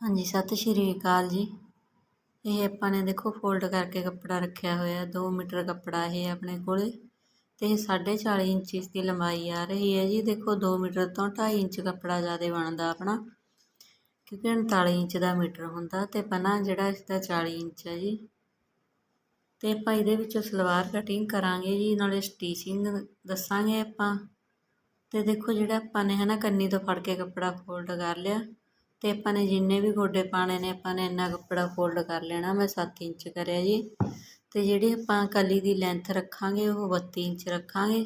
ਹਾਂਜੀ, ਸਤਿ ਸ਼੍ਰੀ ਅਕਾਲ ਜੀ। ਇਹ ਆਪਾਂ ਨੇ ਦੇਖੋ ਫੋਲਡ ਕਰਕੇ ਕੱਪੜਾ ਰੱਖਿਆ ਹੋਇਆ 2 ਮੀਟਰ ਕੱਪੜਾ ਇਹ ਆਪਣੇ ਕੋਲ ਤੇ ਇਹ 4.5 ਇੰਚ ਇਸ ਦੀ ਲੰਬਾਈ ਆ ਰਹੀ ਹੈ ਜੀ। ਦੇਖੋ 2 ਮੀਟਰ ਤੋਂ 2.5 ਇੰਚ ਕੱਪੜਾ ਜ਼ਿਆਦਾ ਬਣਦਾ ਆਪਣਾ, ਕਿਉਂਕਿ 39 ਇੰਚ ਦਾ ਮੀਟਰ ਹੁੰਦਾ ਤੇ ਪਨਾ ਜਿਹੜਾ ਇਸ ਦਾ 40 ਇੰਚ ਹੈ ਜੀ, ਤੇ ਆਪਾਂ ਇਹਦੇ ਵਿੱਚੋਂ ਸਲਵਾਰ ਕਟਿੰਗ ਕਰਾਂਗੇ ਜੀ, ਨਾਲੇ ਸਟੀਚਿੰਗ ਦੱਸਾਂਗੇ ਆਪਾਂ। ਤੇ ਦੇਖੋ ਜਿਹੜਾ ਆਪਾਂ ਨੇ ਹਨਾ ਕੰਨੀ ਤੋਂ ਫੜ ਕੇ ਕੱਪੜਾ ਫੋਲਡ ਕਰ ਲਿਆ ਅਤੇ ਆਪਾਂ ਨੇ ਜਿੰਨੇ ਵੀ ਗੋਡੇ ਪਾਣੇ ਨੇ, ਆਪਾਂ ਨੇ ਇੰਨਾ ਕੱਪੜਾ ਫੋਲਡ ਕਰ ਲੈਣਾ, ਮੈਂ ਸੱਤ ਇੰਚ ਕਰਿਆ ਜੀ। ਅਤੇ ਜਿਹੜੀ ਆਪਾਂ ਕਲੀ ਦੀ ਲੈਂਥ ਰੱਖਾਂਗੇ, ਉਹ 32 ਇੰਚ ਰੱਖਾਂਗੇ।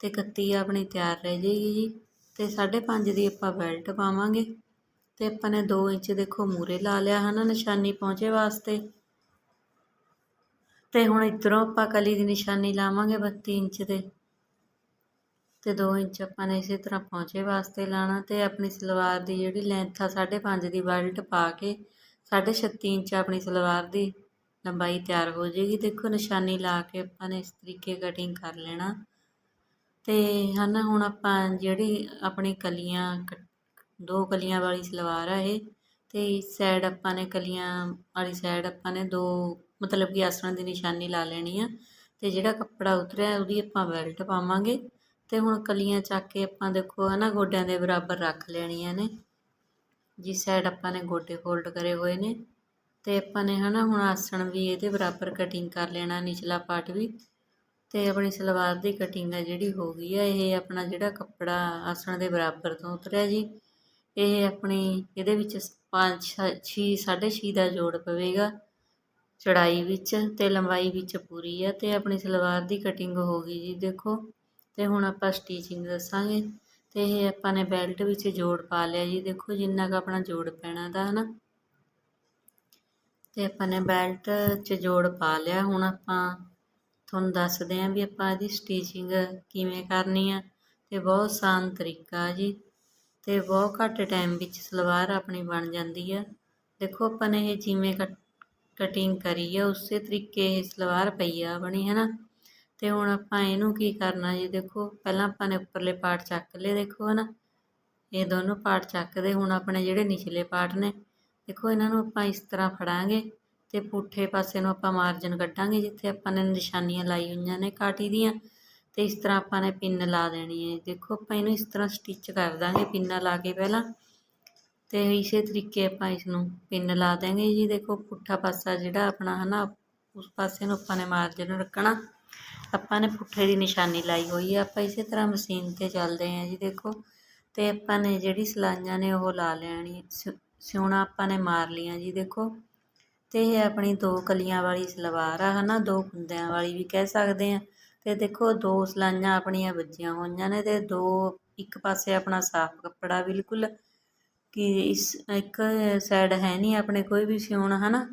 ਅਤੇ 31 ਆਪਣੀ ਤਿਆਰ ਰਹਿ ਜਾਏਗੀ ਜੀ। ਅਤੇ ਸਾਢੇ ਪੰਜ ਦੀ ਆਪਾਂ ਬੈਲਟ ਪਾਵਾਂਗੇ। ਅਤੇ ਆਪਾਂ ਨੇ 2 ਇੰਚ ਦੇਖੋ ਮੂਰੇ ਲਾ ਲਿਆ ਹੈ ਨਾ ਨਿਸ਼ਾਨੀ ਪਹੁੰਚੇ ਵਾਸਤੇ। ਅਤੇ ਹੁਣ ਇਧਰੋਂ ਆਪਾਂ ਕਲੀ ਦੀ ਨਿਸ਼ਾਨੀ ਲਾਵਾਂਗੇ 32 ਇੰਚ ਤੇ। ਤੇ 2 ਇੰਚ ਆਪਾਂ ਨੇ ਇਸੇ ਤਰ੍ਹਾਂ ਪਹੁੰਚੇ ਵਾਸਤੇ ਲਾਣਾ ਤੇ ਆਪਣੀ ਸਲਵਾਰ ਦੀ ਜਿਹੜੀ ਲੈਂਥ ਆ 5.5 ਦੀ ਬੈਲਟ ਪਾ ਕੇ 36 ਇੰਚ ਆਪਣੀ ਸਲਵਾਰ ਦੀ ਲੰਬਾਈ ਤਿਆਰ ਹੋ ਜਾਏਗੀ। ਦੇਖੋ ਨਿਸ਼ਾਨੀ ਲਾ ਕੇ ਆਪਾਂ ਨੇ ਇਸ ਤਰੀਕੇ ਕਟਿੰਗ ਕਰ ਲੈਣਾ। ਤੇ ਹਨ ਹੁਣ ਆਪਾਂ ਜਿਹੜੀ ਆਪਣੀ ਕਲੀਆਂ ਦੋ ਕਲੀਆਂ ਵਾਲੀ ਸਲਵਾਰ ਆ ਇਹ ਤੇ ਇਸ ਸਾਈਡ ਆਪਾਂ ਨੇ ਕਲੀਆਂ ਵਾਲੀ ਸਾਈਡ ਆਪਾਂ ਨੇ ਦੋ, ਮਤਲਬ ਕਿ ਆਸਣ ਦੀ ਨਿਸ਼ਾਨੀ ਲਾ ਲੈਣੀ ਆ ਤੇ ਜਿਹੜਾ ਕੱਪੜਾ ਉਤਰਿਆ ਉਹਦੀ ਆਪਾਂ ਬੈਲਟ ਪਾਵਾਂਗੇ। ਅਤੇ ਹੁਣ ਕਲੀਆਂ ਚੱਕ ਕੇ ਆਪਾਂ ਦੇਖੋ ਹੈ ਨਾ ਗੋਡਿਆਂ ਦੇ ਬਰਾਬਰ ਰੱਖ ਲੈਣੀਆਂ ਨੇ। ਜਿਸ ਸਾਈਡ ਆਪਾਂ ਨੇ ਗੋਡੇ ਫੋਲਡ ਕਰੇ ਹੋਏ ਨੇ। ਤੇ ਆਪਾਂ ਨੇ ਹਨਾ ਹੁਣ ਆਸਣ ਵੀ ਇਹਦੇ ਬਰਾਬਰ ਕਟਿੰਗ ਕਰ ਲੈਣਾ ਨਿਚਲਾ ਪਾਰਟ ਵੀ। ਤੇ ਆਪਣੀ ਸਲਵਾਰ ਦੀ ਕਟਿੰਗ ਆ ਜਿਹੜੀ ਹੋ ਗਈ ਆ, ਇਹ ਆਪਣਾ ਜਿਹੜਾ ਕੱਪੜਾ ਆਸਣ ਦੇ ਬਰਾਬਰ ਤੋਂ ਉਤਰਿਆ ਜੀ। ਇਹ ਆਪਣੀ ਇਹਦੇ ਵਿੱਚ 5 6 6.5 ਦਾ ਜੋੜ ਪਵੇਗਾ। ਚੜਾਈ ਵਿੱਚ ਤੇ ਲੰਬਾਈ ਵਿੱਚ ਪੂਰੀ ਆ ਤੇ ਆਪਣੀ ਸਲਵਾਰ ਦੀ ਕਟਿੰਗ ਹੋ ਗਈ ਜੀ ਦੇਖੋ। ਅਤੇ ਹੁਣ ਆਪਾਂ ਸਟੀਚਿੰਗ ਦੱਸਾਂਗੇ। ਅਤੇ ਇਹ ਆਪਾਂ ਨੇ ਬੈਲਟ ਵਿੱਚ ਜੋੜ ਪਾ ਲਿਆ ਜੀ। ਦੇਖੋ ਜਿੰਨਾ ਕੁ ਆਪਣਾ ਜੋੜ ਪੈਣਾ ਦਾ ਹਨਾ। ਅਤੇ ਆਪਾਂ ਨੇ ਬੈਲਟ 'ਚ ਜੋੜ ਪਾ ਲਿਆ। ਹੁਣ ਆਪਾਂ ਤੁਹਾਨੂੰ ਦੱਸਦੇ ਆਂ ਵੀ ਆਪਾਂ ਇਹਦੀ ਸਟੀਚਿੰਗ ਕਿਵੇਂ ਕਰਨੀ ਆ। ਤੇ ਬਹੁਤ ਆਸਾਨ ਤਰੀਕਾ ਜੀ। ਤੇ ਬਹੁਤ ਘੱਟ ਟਾਈਮ ਵਿੱਚ ਸਲਵਾਰ ਆਪਣੀ ਬਣ ਜਾਂਦੀ ਆ। ਦੇਖੋ ਆਪਾਂ ਨੇ ਇਹ ਜਿਵੇਂ ਕਟਿੰਗ ਕਰੀ ਆ, ਉਸੇ ਤਰੀਕੇ ਇਹ ਸਲਵਾਰ ਪਈ ਆ ਬਣੀ ਹੈ ਨਾ ਅਤੇ ਹੁਣ ਆਪਾਂ ਇਹਨੂੰ ਕੀ ਕਰਨਾ ਜੀ? ਦੇਖੋ, ਪਹਿਲਾਂ ਆਪਾਂ ਨੇ ਉੱਪਰਲੇ ਪਾਰਟ ਚੱਕ ਲਏ, ਦੇਖੋ ਹੈ ਨਾ ਇਹ ਦੋਨੋਂ ਪਾਰਟ ਚੱਕਦੇ, ਹੁਣ ਆਪਣੇ ਜਿਹੜੇ ਨਿਚਲੇ ਪਾਰਟ ਨੇ, ਦੇਖੋ ਇਹਨਾਂ ਨੂੰ ਆਪਾਂ ਇਸ ਤਰ੍ਹਾਂ ਫੜਾਂਗੇ ਤੇ ਪੁੱਠੇ ਪਾਸੇ ਨੂੰ ਆਪਾਂ ਮਾਰਜਨ ਕੱਢਾਂਗੇ, ਜਿੱਥੇ ਆਪਾਂ ਨੇ ਨਿਸ਼ਾਨੀਆਂ ਲਾਈ ਹੋਈਆਂ ਨੇ ਕਾਟੀ ਦੀਆਂ, ਤੇ ਇਸ ਤਰ੍ਹਾਂ ਆਪਾਂ ਨੇ ਪਿੰਨ ਲਾ ਦੇਣੀ ਹੈ। ਦੇਖੋ, ਆਪਾਂ ਇਹਨੂੰ ਇਸ ਤਰ੍ਹਾਂ ਸਟਿਚ ਕਰ ਦਾਂਗੇ ਪਿੰਨਾ ਲਾ ਕੇ ਪਹਿਲਾਂ, ਤੇ ਇਸੇ ਤਰੀਕੇ ਆਪਾਂ ਇਸ ਨੂੰ ਪਿੰਨ ਲਾ ਦਾਂਗੇ ਜੀ। ਦੇਖੋ, ਪੁੱਠਾ ਪਾਸਾ ਜਿਹੜਾ ਆਪਣਾ ਹਨਾ, ਉਸ ਪਾਸੇ ਨੂੰ ਆਪਾਂ ਨੇ ਮਾਰਜਨ ਰੱਖਣਾ। ਆਪਾਂ ਨੇ ਪੁੱਠੇ ਦੀ ਨਿਸ਼ਾਨੀ ਲਾਈ ਹੋਈ ਆ, ਆਪਾਂ ਇਸੇ ਤਰ੍ਹਾਂ ਮਸ਼ੀਨ ਤੇ ਚੱਲਦੇ ਆਂ ਜੀ, ਦੇਖੋ। ਤੇ ਆਪਾਂ ਨੇ ਜਿਹੜੀ ਸਲਾਈਆਂ ਨੇ ਉਹ ਲਾ ਲੈਣੀ ਸਿਉਣਾ ਆਪਾਂ ਨੇ ਮਾਰ ਲੀਆਂ ਜੀ, ਦੇਖੋ। ਤੇ ਇਹ ਆਪਣੀ ਦੋ ਕਲੀਆਂ ਵਾਲੀ ਸਲਵਾਰ ਆ, ਹਨਾ, ਦੋ ਕੁੰਦਿਆਂ ਵਾਲੀ ਵੀ ਕਹਿ ਸਕਦੇ ਆ ਤੇ ਦੇਖੋ, ਦੋ ਸਲਾਈਆਂ ਆਪਣੀਆਂ ਵੱਜੀਆਂ ਹੋਈਆਂ ਨੇ ਤੇ ਦੋ, ਇੱਕ ਪਾਸੇ ਆਪਣਾ ਸਾਫ਼ ਕੱਪੜਾ ਬਿਲਕੁਲ, ਕਿ ਇਸ, ਇੱਕ ਸਾਈਡ ਹੈ ਨਹੀਂ ਆਪਣੇ ਕੋਈ ਵੀ ਸਿਉਣਾ, ਹਨਾ।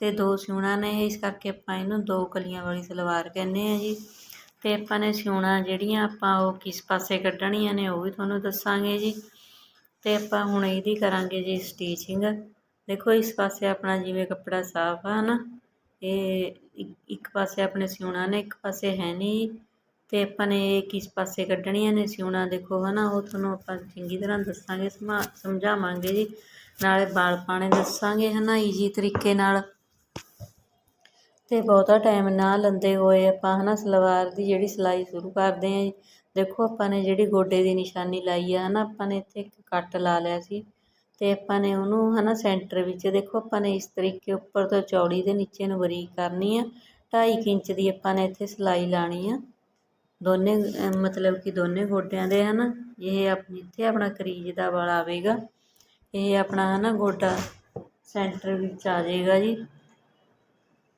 ਅਤੇ ਦੋ ਸਿਉਣਾ ਨੇ ਇਸ ਕਰਕੇ ਆਪਾਂ ਇਹਨੂੰ ਦੋ ਕਲੀਆਂ ਵਾਲੀ ਸਲਵਾਰ ਕਹਿੰਦੇ ਹਾਂ ਜੀ। ਅਤੇ ਆਪਾਂ ਨੇ ਸਿਉਣਾ ਜਿਹੜੀਆਂ ਆਪਾਂ ਉਹ ਕਿਸ ਪਾਸੇ ਕੱਢਣੀਆਂ ਨੇ ਉਹ ਵੀ ਤੁਹਾਨੂੰ ਦੱਸਾਂਗੇ ਜੀ। ਅਤੇ ਆਪਾਂ ਹੁਣ ਇਹਦੀ ਕਰਾਂਗੇ ਜੀ ਸਟੀਚਿੰਗ ਦੇਖੋ ਇਸ ਪਾਸੇ ਆਪਣਾ ਜਿਵੇਂ ਕੱਪੜਾ ਸਾਫ਼ ਆ ਨਾ ਇਹ ਇੱਕ ਪਾਸੇ ਆਪਣੇ ਸਿਉਣਾ ਨੇ, ਇੱਕ ਪਾਸੇ ਹੈ ਨਹੀਂ। ਤੇ ਆਪਾਂ ਨੇ ਕਿਸ ਪਾਸੇ ਕੱਢਣੀਆਂ ਨੇ ਸਿਉਣਾ ਦੇਖੋ ਹਨਾ, ਉਹ ਤੁਹਾਨੂੰ ਆਪਾਂ ਚੰਗੀ ਤਰ੍ਹਾਂ ਦੱਸਾਂਗੇ ਸਮਝਾਵਾਂਗੇ ਜੀ। ਨਾਲੇ ਬਾਲ ਪਾਣੇ ਦੱਸਾਂਗੇ ਹਨਾ ਈਜੀ ਤਰੀਕੇ ਨਾਲ। ਅਤੇ ਬਹੁਤਾ ਟਾਈਮ ਨਾ ਲੈਂਦੇ ਹੋਏ ਆਪਾਂ ਹੈ ਨਾ ਸਲਵਾਰ ਦੀ ਜਿਹੜੀ ਸਿਲਾਈ ਸ਼ੁਰੂ ਕਰਦੇ ਹਾਂ ਜੀ। ਦੇਖੋ ਆਪਾਂ ਨੇ ਜਿਹੜੀ ਗੋਡੇ ਦੀ ਨਿਸ਼ਾਨੀ ਲਾਈ ਆ ਹੈ ਨਾ ਆਪਾਂ ਨੇ ਇੱਥੇ ਇੱਕ ਕੱਟ ਲਾ ਲਿਆ ਸੀ ਅਤੇ ਆਪਾਂ ਨੇ ਉਹਨੂੰ ਹੈ ਨਾ ਸੈਂਟਰ ਵਿੱਚ ਦੇਖੋ ਆਪਾਂ ਨੇ ਇਸ ਤਰੀਕੇ ਉੱਪਰ ਤੋਂ ਚੌੜੀ ਦੇ ਨੀਚੇ ਨੂੰ ਬਰੀਕ ਕਰਨੀ ਆ। 2.5 ਇੰਚ ਦੀ ਆਪਾਂ ਨੇ ਇੱਥੇ ਸਿਲਾਈ ਲਾਣੀ ਆ। ਦੋਨੇ, ਮਤਲਬ ਕਿ ਦੋਨੇ ਗੋਡਿਆਂ ਦੇ ਹਨਾ, ਇਹ ਆਪ ਇੱਥੇ ਆਪਣਾ ਕਰੀਜ ਦਾ ਵਾਲ ਆਵੇਗਾ। ਇਹ ਆਪਣਾ ਹੈ ਨਾ ਗੋਡਾ ਸੈਂਟਰ ਵਿੱਚ ਆ ਜਾਏਗਾ ਜੀ।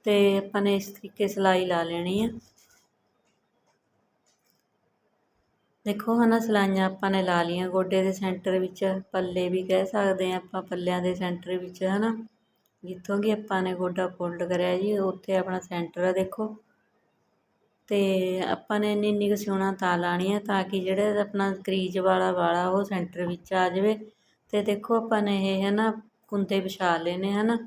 ਤੇ ਆਪਾਂ ਨੇ ਇਸ ਤਰੀਕੇ ਸਿਲਾਈ ਲਾ ਲੈਣੀ ਆ। ਦੇਖੋ ਹਨਾ, ਸਲਾਈਆਂ ਆਪਾਂ ਨੇ ਲਾ ਲੀਆਂ ਗੋਡੇ ਦੇ ਸੈਂਟਰ ਵਿੱਚ ਪੱਲੇ ਵੀ ਕਹਿ ਸਕਦੇ ਆ ਆਪਾਂ, ਪੱਲਿਆਂ ਦੇ ਸੈਂਟਰ ਵਿੱਚ, ਹਨਾ। ਜਿੱਥੋਂ ਕਿ ਆਪਾਂ ਨੇ ਗੋਡਾ ਫੋਲਡ ਕਰਿਆ ਜੀ, ਉੱਥੇ ਆਪਣਾ ਸੈਂਟਰ ਆ, ਦੇਖੋ। ਤੇ ਆਪਾਂ ਨੇ ਇੰਨੀ ਇੰਨੀ ਕੁ ਸਿਉਣਾ ਤਾਂ ਲਾਣੀ ਆ, ਤਾਂ ਕਿ ਜਿਹੜੇ ਆਪਣਾ ਕਰੀਜ ਵਾਲਾ ਵਾਲਾ ਉਹ ਸੈਂਟਰ ਵਿੱਚ ਆ ਜਾਵੇ। ਤੇ ਦੇਖੋ ਆਪਾਂ ਨੇ ਇਹ, ਹਨਾ ਕੁੰਦੇ ਵਿਛਾ ਲੈਨੇ ਹਨਾ।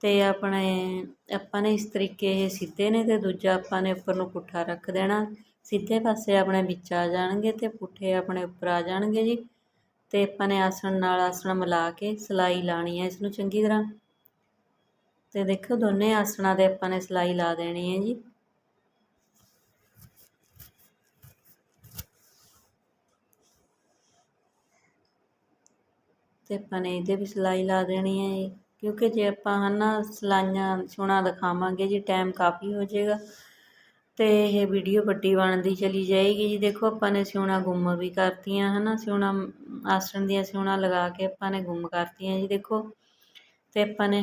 ਅਤੇ ਆਪਣੇ, ਆਪਾਂ ਨੇ ਇਸ ਤਰੀਕੇ ਇਹ ਸਿੱਧੇ ਨੇ ਅਤੇ ਦੂਜਾ ਆਪਾਂ ਨੇ ਉੱਪਰ ਨੂੰ ਪੁੱਠਾ ਰੱਖ ਦੇਣਾ। ਸਿੱਧੇ ਪਾਸੇ ਆਪਣੇ ਵਿੱਚ ਆ ਜਾਣਗੇ ਅਤੇ ਪੁੱਠੇ ਆਪਣੇ ਉੱਪਰ ਆ ਜਾਣਗੇ ਜੀ। ਅਤੇ ਆਪਾਂ ਨੇ ਆਸਣ ਨਾਲ ਆਸਣ ਮਿਲਾ ਕੇ ਸਿਲਾਈ ਲਾਣੀ ਹੈ ਇਸ ਨੂੰ ਚੰਗੀ ਤਰ੍ਹਾਂ। ਅਤੇ ਦੇਖੋ ਦੋਨੇ ਆਸਣਾਂ ਦੇ ਆਪਾਂ ਨੇ ਸਿਲਾਈ ਲਾ ਦੇਣੀ ਹੈ ਜੀ। ਤੇ ਆਪਾਂ ਨੇ ਇਹਦੇ ਵੀ ਸਿਲਾਈ ਲਾ ਦੇਣੀ ਹੈ ਜੀ। ਕਿਉਂਕਿ ਜੇ ਆਪਾਂ ਹੈ ਨਾ ਸਿਲਾਈਆਂ ਛੂਣਾ ਦਿਖਾਵਾਂਗੇ ਜੀ ਟਾਈਮ ਕਾਫੀ ਹੋ ਜਾਏਗਾ। ਅਤੇ ਇਹ ਵੀਡੀਓ ਵੱਡੀ ਬਣਦੀ ਚਲੀ ਜਾਏਗੀ ਜੀ। ਦੇਖੋ, ਆਪਾਂ ਨੇ ਸਿਉਣਾ ਗੁੰਮ ਵੀ ਕਰਤੀਆਂ ਹੈ ਨਾ ਸਿਉਣਾ ਆਸਣ ਦੀਆਂ ਸਿਉਣਾ ਲਗਾ ਕੇ ਆਪਾਂ ਨੇ ਗੁੰਮ ਕਰਤੀਆਂ ਜੀ, ਦੇਖੋ। ਅਤੇ ਆਪਾਂ ਨੇ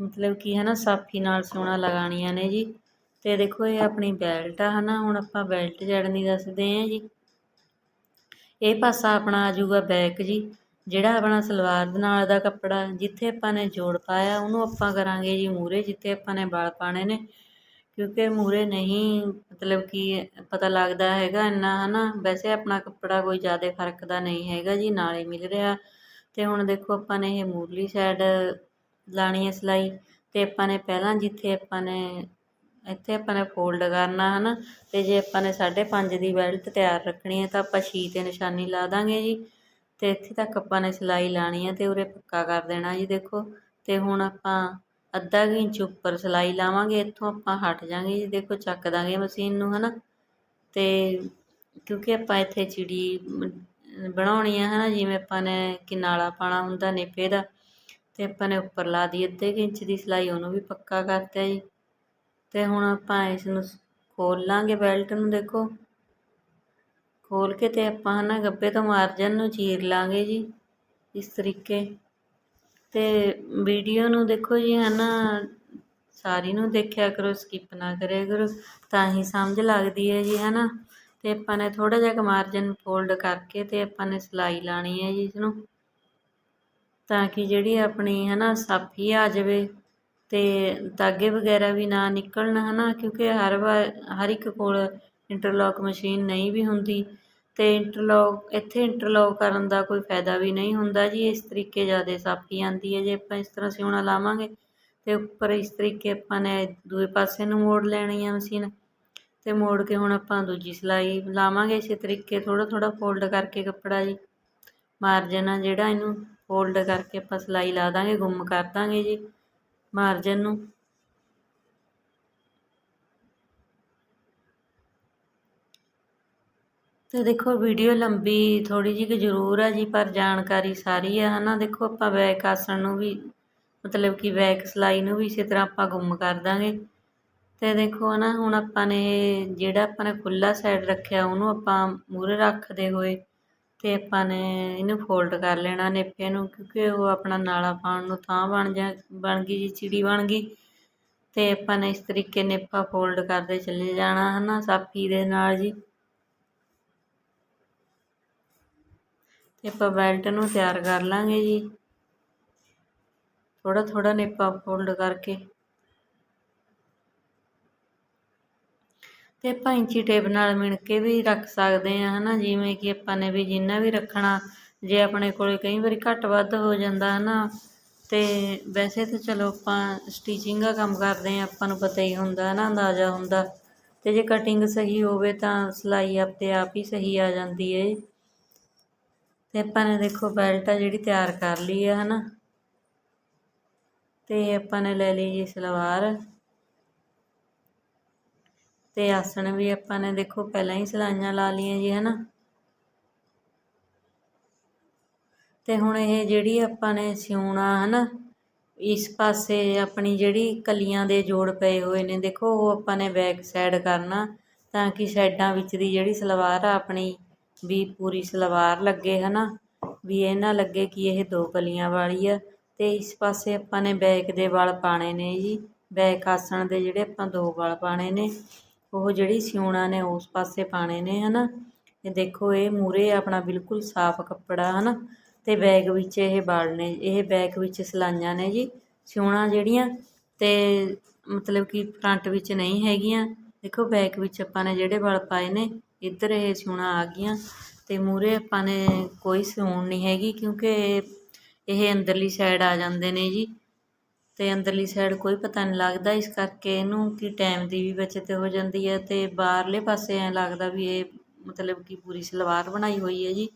ਮਤਲਬ ਕੀ ਨਾ ਸਾਫੀ ਨਾਲ ਸਿਉਣਾ ਲਗਾਣੀਆਂ ਨੇ ਜੀ। ਤੇ ਦੇਖੋ, ਇਹ ਆਪਣੀ ਬੈਲਟ ਆ ਹਨਾ, ਹੁਣ ਆਪਾਂ ਬੈਲਟ ਜੜਨੀ ਦੱਸਦੇ ਆਂ ਜੀ। ਇਹ ਪਾਸਾ ਆਪਣਾ ਆ ਜਾਊਗਾ ਬੈਕ ਜੀ। ਜਿਹੜਾ ਆਪਣਾ ਸਲਵਾਰ ਦੇ ਨਾਲ ਦਾ ਕੱਪੜਾ ਜਿੱਥੇ ਆਪਾਂ ਨੇ ਜੋੜ ਪਾਇਆ, ਉਹਨੂੰ ਆਪਾਂ ਕਰਾਂਗੇ ਜੀ ਮੂਹਰੇ, ਜਿੱਥੇ ਆਪਾਂ ਨੇ ਵਲ ਪਾਣੇ ਨੇ। ਕਿਉਂਕਿ ਮੂਹਰੇ ਨਹੀਂ, ਮਤਲਬ ਕਿ ਪਤਾ ਲੱਗਦਾ ਹੈਗਾ ਇੰਨਾ ਹੈ ਨਾ ਵੈਸੇ ਆਪਣਾ ਕੱਪੜਾ ਕੋਈ ਜ਼ਿਆਦਾ ਫ਼ਰਕ ਦਾ ਨਹੀਂ ਹੈਗਾ ਜੀ, ਨਾਲੇ ਮਿਲ ਰਿਹਾ। ਤੇ ਹੁਣ ਦੇਖੋ ਆਪਾਂ ਨੇ ਇਹ ਮੂਰਲੀ ਸਾਈਡ ਲਾਣੀ ਹੈ ਸਿਲਾਈ, ਤੇ ਆਪਾਂ ਨੇ ਪਹਿਲਾਂ ਜਿੱਥੇ ਆਪਾਂ ਨੇ, ਇੱਥੇ ਆਪਾਂ ਨੇ ਫੋਲਡ ਕਰਨਾ, ਹਨਾ। ਤੇ ਜੇ ਆਪਾਂ ਨੇ 5.5 ਦੀ ਬੈਲਟ ਤਿਆਰ ਰੱਖਣੀ ਹੈ, ਤਾਂ ਆਪਾਂ ਛੀ ਤੇ ਨਿਸ਼ਾਨੀ ਲਾ ਦਾਂਗੇ ਜੀ। ਅਤੇ ਇੱਥੇ ਤੱਕ ਆਪਾਂ ਨੇ ਸਿਲਾਈ ਲਾਣੀ ਹੈ ਅਤੇ ਉਰੇ ਪੱਕਾ ਕਰ ਦੇਣਾ ਜੀ ਦੇਖੋ। ਅਤੇ ਹੁਣ ਆਪਾਂ ਅੱਧਾ ਕੁ ਇੰਚ ਉੱਪਰ ਸਿਲਾਈ ਲਾਵਾਂਗੇ, ਇੱਥੋਂ ਆਪਾਂ ਹਟ ਜਾਾਂਗੇ ਜੀ। ਦੇਖੋ ਚੱਕ ਦਾਂਗੇ ਮਸ਼ੀਨ ਨੂੰ ਹੈ ਨਾ ਅਤੇ ਕਿਉਂਕਿ ਆਪਾਂ ਇੱਥੇ ਚਿੜੀ ਬਣਾਉਣੀ ਆ ਹੈ ਨਾ ਜਿਵੇਂ ਆਪਾਂ ਨੇ ਕਿਨਾਲਾ ਪਾਣਾ ਹੁੰਦਾ ਨੇਪੇ ਦਾ ਅਤੇ ਆਪਾਂ ਨੇ ਉੱਪਰ ਲਾ ਦੀ ਅੱਧੇ ਕੁ ਇੰਚ ਦੀ ਸਿਲਾਈ, ਉਹਨੂੰ ਵੀ ਪੱਕਾ ਕਰਤਾ ਜੀ। ਅਤੇ ਹੁਣ ਆਪਾਂ ਇਸ ਨੂੰ ਖੋਲ ਲਾਂਗੇ ਬੈਲਟ ਨੂੰ, ਦੇਖੋ। ਖੋਲ ਕੇ ਤੇ ਆਪਾਂ ਹਨਾ ਗੱਬੇ ਤੋਂ ਮਾਰਜਨ ਨੂੰ ਚੀਰ ਲਾਂਗੇ ਜੀ, ਇਸ ਤਰੀਕੇ। ਤੇ ਵੀਡੀਓ ਨੂੰ ਦੇਖੋ ਜੀ, ਹਨਾ ਸਾਰੀ ਨੂੰ ਦੇਖਿਆ ਕਰੋ ਸਕਿਪ ਨਾ ਕਰਿਆ ਕਰੋ, ਤਾਂ ਹੀ ਸਮਝ ਲੱਗਦੀ ਹੈ ਜੀ, ਹਨਾ। ਤੇ ਆਪਾਂ ਨੇ ਥੋੜਾ ਜਿਹਾ ਮਾਰਜਨ ਫੋਲਡ ਕਰਕੇ ਤੇ ਆਪਾਂ ਨੇ ਸਿਲਾਈ ਲਾਣੀ ਹੈ ਜੀ ਇਸ ਨੂੰ ਤਾਂ ਕਿ ਜਿਹੜੀ ਆਪਣੀ ਹਨਾ ਸਾਫੀ ਆ ਜਾਵੇ ਤੇ ਤਾਗੇ ਵਗੈਰਾ ਵੀ ਨਾ ਨਿਕਲਣ, ਹਨਾ, ਕਿਉਂਕਿ ਹਰ ਵਾਰ, ਹਰ ਇੱਕ ਕੋਲ ਇੰਟਰਲੋਕ ਮਸ਼ੀਨ ਨਹੀਂ ਵੀ ਹੁੰਦੀ ਅਤੇ ਇੰਟਰਲੋਕ, ਇੱਥੇ ਇੰਟਰਲੋਕ ਕਰਨ ਦਾ ਕੋਈ ਫਾਇਦਾ ਵੀ ਨਹੀਂ ਹੁੰਦਾ ਜੀ। ਇਸ ਤਰੀਕੇ ਜ਼ਿਆਦਾ ਸਾਫੀ ਆਉਂਦੀ ਹੈ। ਜੇ ਆਪਾਂ ਇਸ ਤਰ੍ਹਾਂ ਸਿਉਣਾ ਲਾਵਾਂਗੇ ਅਤੇ ਉੱਪਰ ਇਸ ਤਰੀਕੇ ਆਪਾਂ ਨੇ ਦੂਏ ਪਾਸੇ ਨੂੰ ਮੋੜ ਲੈਣੀ ਆ ਮਸ਼ੀਨ ਅਤੇ ਮੋੜ ਕੇ ਹੁਣ ਆਪਾਂ ਦੂਜੀ ਸਿਲਾਈ ਲਾਵਾਂਗੇ। ਇਸੇ ਤਰੀਕੇ ਥੋੜ੍ਹਾ ਥੋੜ੍ਹਾ ਫੋਲਡ ਕਰਕੇ ਕੱਪੜਾ ਜੀ, ਮਾਰਜਨ ਆ ਜਿਹੜਾ ਇਹਨੂੰ ਫੋਲਡ ਕਰਕੇ ਆਪਾਂ ਸਿਲਾਈ ਲਾ ਦਾਂਗੇ, ਗੁੰਮ ਕਰ ਦਾਂਗੇ ਜੀ ਮਾਰਜਨ ਨੂੰ। ਅਤੇ ਦੇਖੋ ਵੀਡੀਓ ਲੰਬੀ ਥੋੜ੍ਹੀ ਜਿਹੀ ਕਿ ਜ਼ਰੂਰ ਆ ਜੀ, ਪਰ ਜਾਣਕਾਰੀ ਸਾਰੀ ਆ ਹੈ ਨਾ ਦੇਖੋ ਆਪਾਂ ਬੈਕ ਆਸਣ ਨੂੰ ਵੀ, ਮਤਲਬ ਕਿ ਬੈਕ ਸਿਲਾਈ ਨੂੰ ਵੀ ਇਸੇ ਤਰ੍ਹਾਂ ਆਪਾਂ ਗੁੰਮ ਕਰ ਦਾਂਗੇ। ਅਤੇ ਦੇਖੋ ਹੈ ਨਾ ਹੁਣ ਆਪਾਂ ਨੇ ਜਿਹੜਾ ਆਪਾਂ ਨੇ ਖੁੱਲ੍ਹਾ ਸਾਈਡ ਰੱਖਿਆ, ਉਹਨੂੰ ਆਪਾਂ ਮੂਹਰੇ ਰੱਖਦੇ ਹੋਏ ਅਤੇ ਆਪਾਂ ਨੇ ਇਹਨੂੰ ਫੋਲਡ ਕਰ ਲੈਣਾ ਨੇਪੇ ਨੂੰ, ਕਿਉਂਕਿ ਉਹ ਆਪਣਾ ਨਾਲਾ ਪਾਉਣ ਨੂੰ ਥਾਂ ਬਣ ਜਾ, ਬਣ ਗਈ ਜੀ, ਚਿੜੀ ਬਣ ਗਈ। ਅਤੇ ਆਪਾਂ ਨੇ ਇਸ ਤਰੀਕੇ ਨੇਪਾ ਫੋਲਡ ਕਰਦੇ ਚਲੇ ਜਾਣਾ ਹੈ ਨਾ ਸਾਫੀ ਦੇ ਨਾਲ ਜੀ ਤੇ ਆਪਾਂ ਬੈਲਟ ਨੂੰ ਤਿਆਰ ਕਰ ਲਾਂਗੇ ਜੀ। ਥੋੜਾ ਥੋੜਾ ਨੇਪਾ ਫੋਲਡ ਕਰਕੇ। ਤੇ ਆਪਾਂ ਇੰਚੀ ਟੇਪ ਨਾਲ ਮਿਣ ਕੇ ਵੀ ਰੱਖ ਸਕਦੇ ਆ ਹਨਾ? ਜਿਵੇਂ ਕਿ ਆਪਾਂ ਨੇ ਵੀ ਜਿੰਨਾ ਵੀ ਰੱਖਣਾ, ਜੇ ਆਪਣੇ ਕੋਲੇ ਕਈ ਵਾਰੀ ਘੱਟ ਵੱਧ ਹੋ ਜਾਂਦਾ, ਹਨਾ? ਤੇ ਵੈਸੇ ਤਾਂ ਚਲੋ ਆਪਾਂ ਸਟਿਚਿੰਗ ਦਾ ਕੰਮ ਕਰਦੇ ਆ ਆਪਾਂ ਨੂੰ ਪਤਾ ਹੀ ਹੁੰਦਾ ਨਾ ਅੰਦਾਜ਼ਾ ਹੁੰਦਾ। ਤੇ ਜੇ ਕਟਿੰਗ ਸਹੀ ਹੋਵੇ ਤਾਂ ਸਿਲਾਈ ਆਪੇ ਆਪ ਹੀ ਸਹੀ ਆ ਜਾਂਦੀ ਹੈ ਤੇ ਆਪਾਂ ਨੇ ਦੇਖੋ ਬੈਲਟ ਆ ਜਿਹੜੀ ਤਿਆਰ ਕਰ ਲਈ ਹੈ ਹਨਾ? ਤੇ ਆਪਾਂ ਨੇ ਲੈ ਲਈ ਜੀ ਸਲਵਾਰ। ਤੇ ਆਸਣ ਵੀ ਆਪਾਂ ਨੇ ਦੇਖੋ ਪਹਿਲਾਂ ਹੀ ਸਲਾਈਆਂ ਲਾ ਲਈਆਂ ਜੀ, ਹਨਾ? ਤੇ ਹੁਣ ਇਹ ਜਿਹੜੀ ਆਪਾਂ ਨੇ ਸਿਉਣਾ, ਹਨਾ? ਇਸ ਪਾਸੇ ਆਪਣੀ ਜਿਹੜੀ ਕਲੀਆਂ ਦੇ ਜੋੜ ਪਏ ਹੋਏ ਨੇ, ਦੇਖੋ, ਉਹ ਆਪਾਂ ਨੇ ਬੈਕ ਸਾਈਡ ਕਰਨਾ ਤਾਂ ਕਿ ਸਾਈਡਾਂ ਵਿੱਚ ਦੀ ਜਿਹੜੀ ਸਲਵਾਰ ਆ ਆਪਣੀ ਵੀ ਪੂਰੀ ਸਲਵਾਰ ਲੱਗੇ ਹੈ ਨਾ ਵੀ ਇਹ ਨਾ ਲੱਗੇ ਕਿ ਇਹ ਦੋ ਕਲੀਆਂ ਵਾਲੀ ਆ। ਅਤੇ ਇਸ ਪਾਸੇ ਆਪਾਂ ਨੇ ਬੈਕ ਦੇ ਵਲ ਪਾਣੇ ਨੇ ਜੀ। ਬੈਕ ਆਸਣ ਦੇ ਜਿਹੜੇ ਆਪਾਂ ਦੋ ਵਲ ਪਾਣੇ ਨੇ, ਉਹ ਜਿਹੜੀ ਸਿਉਣਾ ਨੇ ਉਸ ਪਾਸੇ ਪਾਣੇ ਨੇ ਹੈ ਨਾ ਇਹ ਦੇਖੋ, ਇਹ ਮੂਰੇ ਆਪਣਾ ਬਿਲਕੁਲ ਸਾਫ਼ ਕੱਪੜਾ ਹੈ ਨਾ ਅਤੇ ਬੈਗ ਵਿੱਚ ਇਹ ਵਾਲ ਨੇ, ਇਹ ਬੈਕ ਵਿੱਚ ਸਲਾਈਆਂ ਨੇ ਜੀ, ਸਿਉਣਾ ਜਿਹੜੀਆਂ। ਅਤੇ ਮਤਲਬ ਕਿ ਫਰੰਟ ਵਿੱਚ ਨਹੀਂ ਹੈਗੀਆਂ। ਦੇਖੋ, ਬੈਕ ਵਿੱਚ ਆਪਾਂ ਨੇ ਜਿਹੜੇ ਵਾਲ ਪਾਏ ਨੇ ਇੱਧਰ ਇਹ ਸਿਉਣਾ ਆ ਗਈਆਂ ਤੇ ਮੂਰੇ ਆਪਾਂ ਨੇ ਕੋਈ ਸਿਉਣ ਨਹੀਂ ਹੈਗੀ ਕਿਉਂਕਿ ਇਹ ਅੰਦਰਲੀ ਸਾਈਡ ਆ ਜਾਂਦੇ ਨੇ ਜੀ ਤੇ ਅੰਦਰਲੀ ਸਾਈਡ ਕੋਈ ਪਤਾ ਨਹੀਂ ਲੱਗਦਾ, ਇਸ ਕਰਕੇ ਇਹਨੂੰ ਕਿ ਟਾਈਮ ਦੀ ਵੀ ਬਚਤ ਹੋ ਜਾਂਦੀ ਹੈ ਤੇ ਬਾਹਰਲੇ ਪਾਸੇ ਐ ਲੱਗਦਾ ਵੀ ਇਹ ਮਤਲਬ ਕਿ ਪੂਰੀ ਸਲਵਾਰ ਬਣਾਈ ਹੋਈ ਹੈ ਜੀ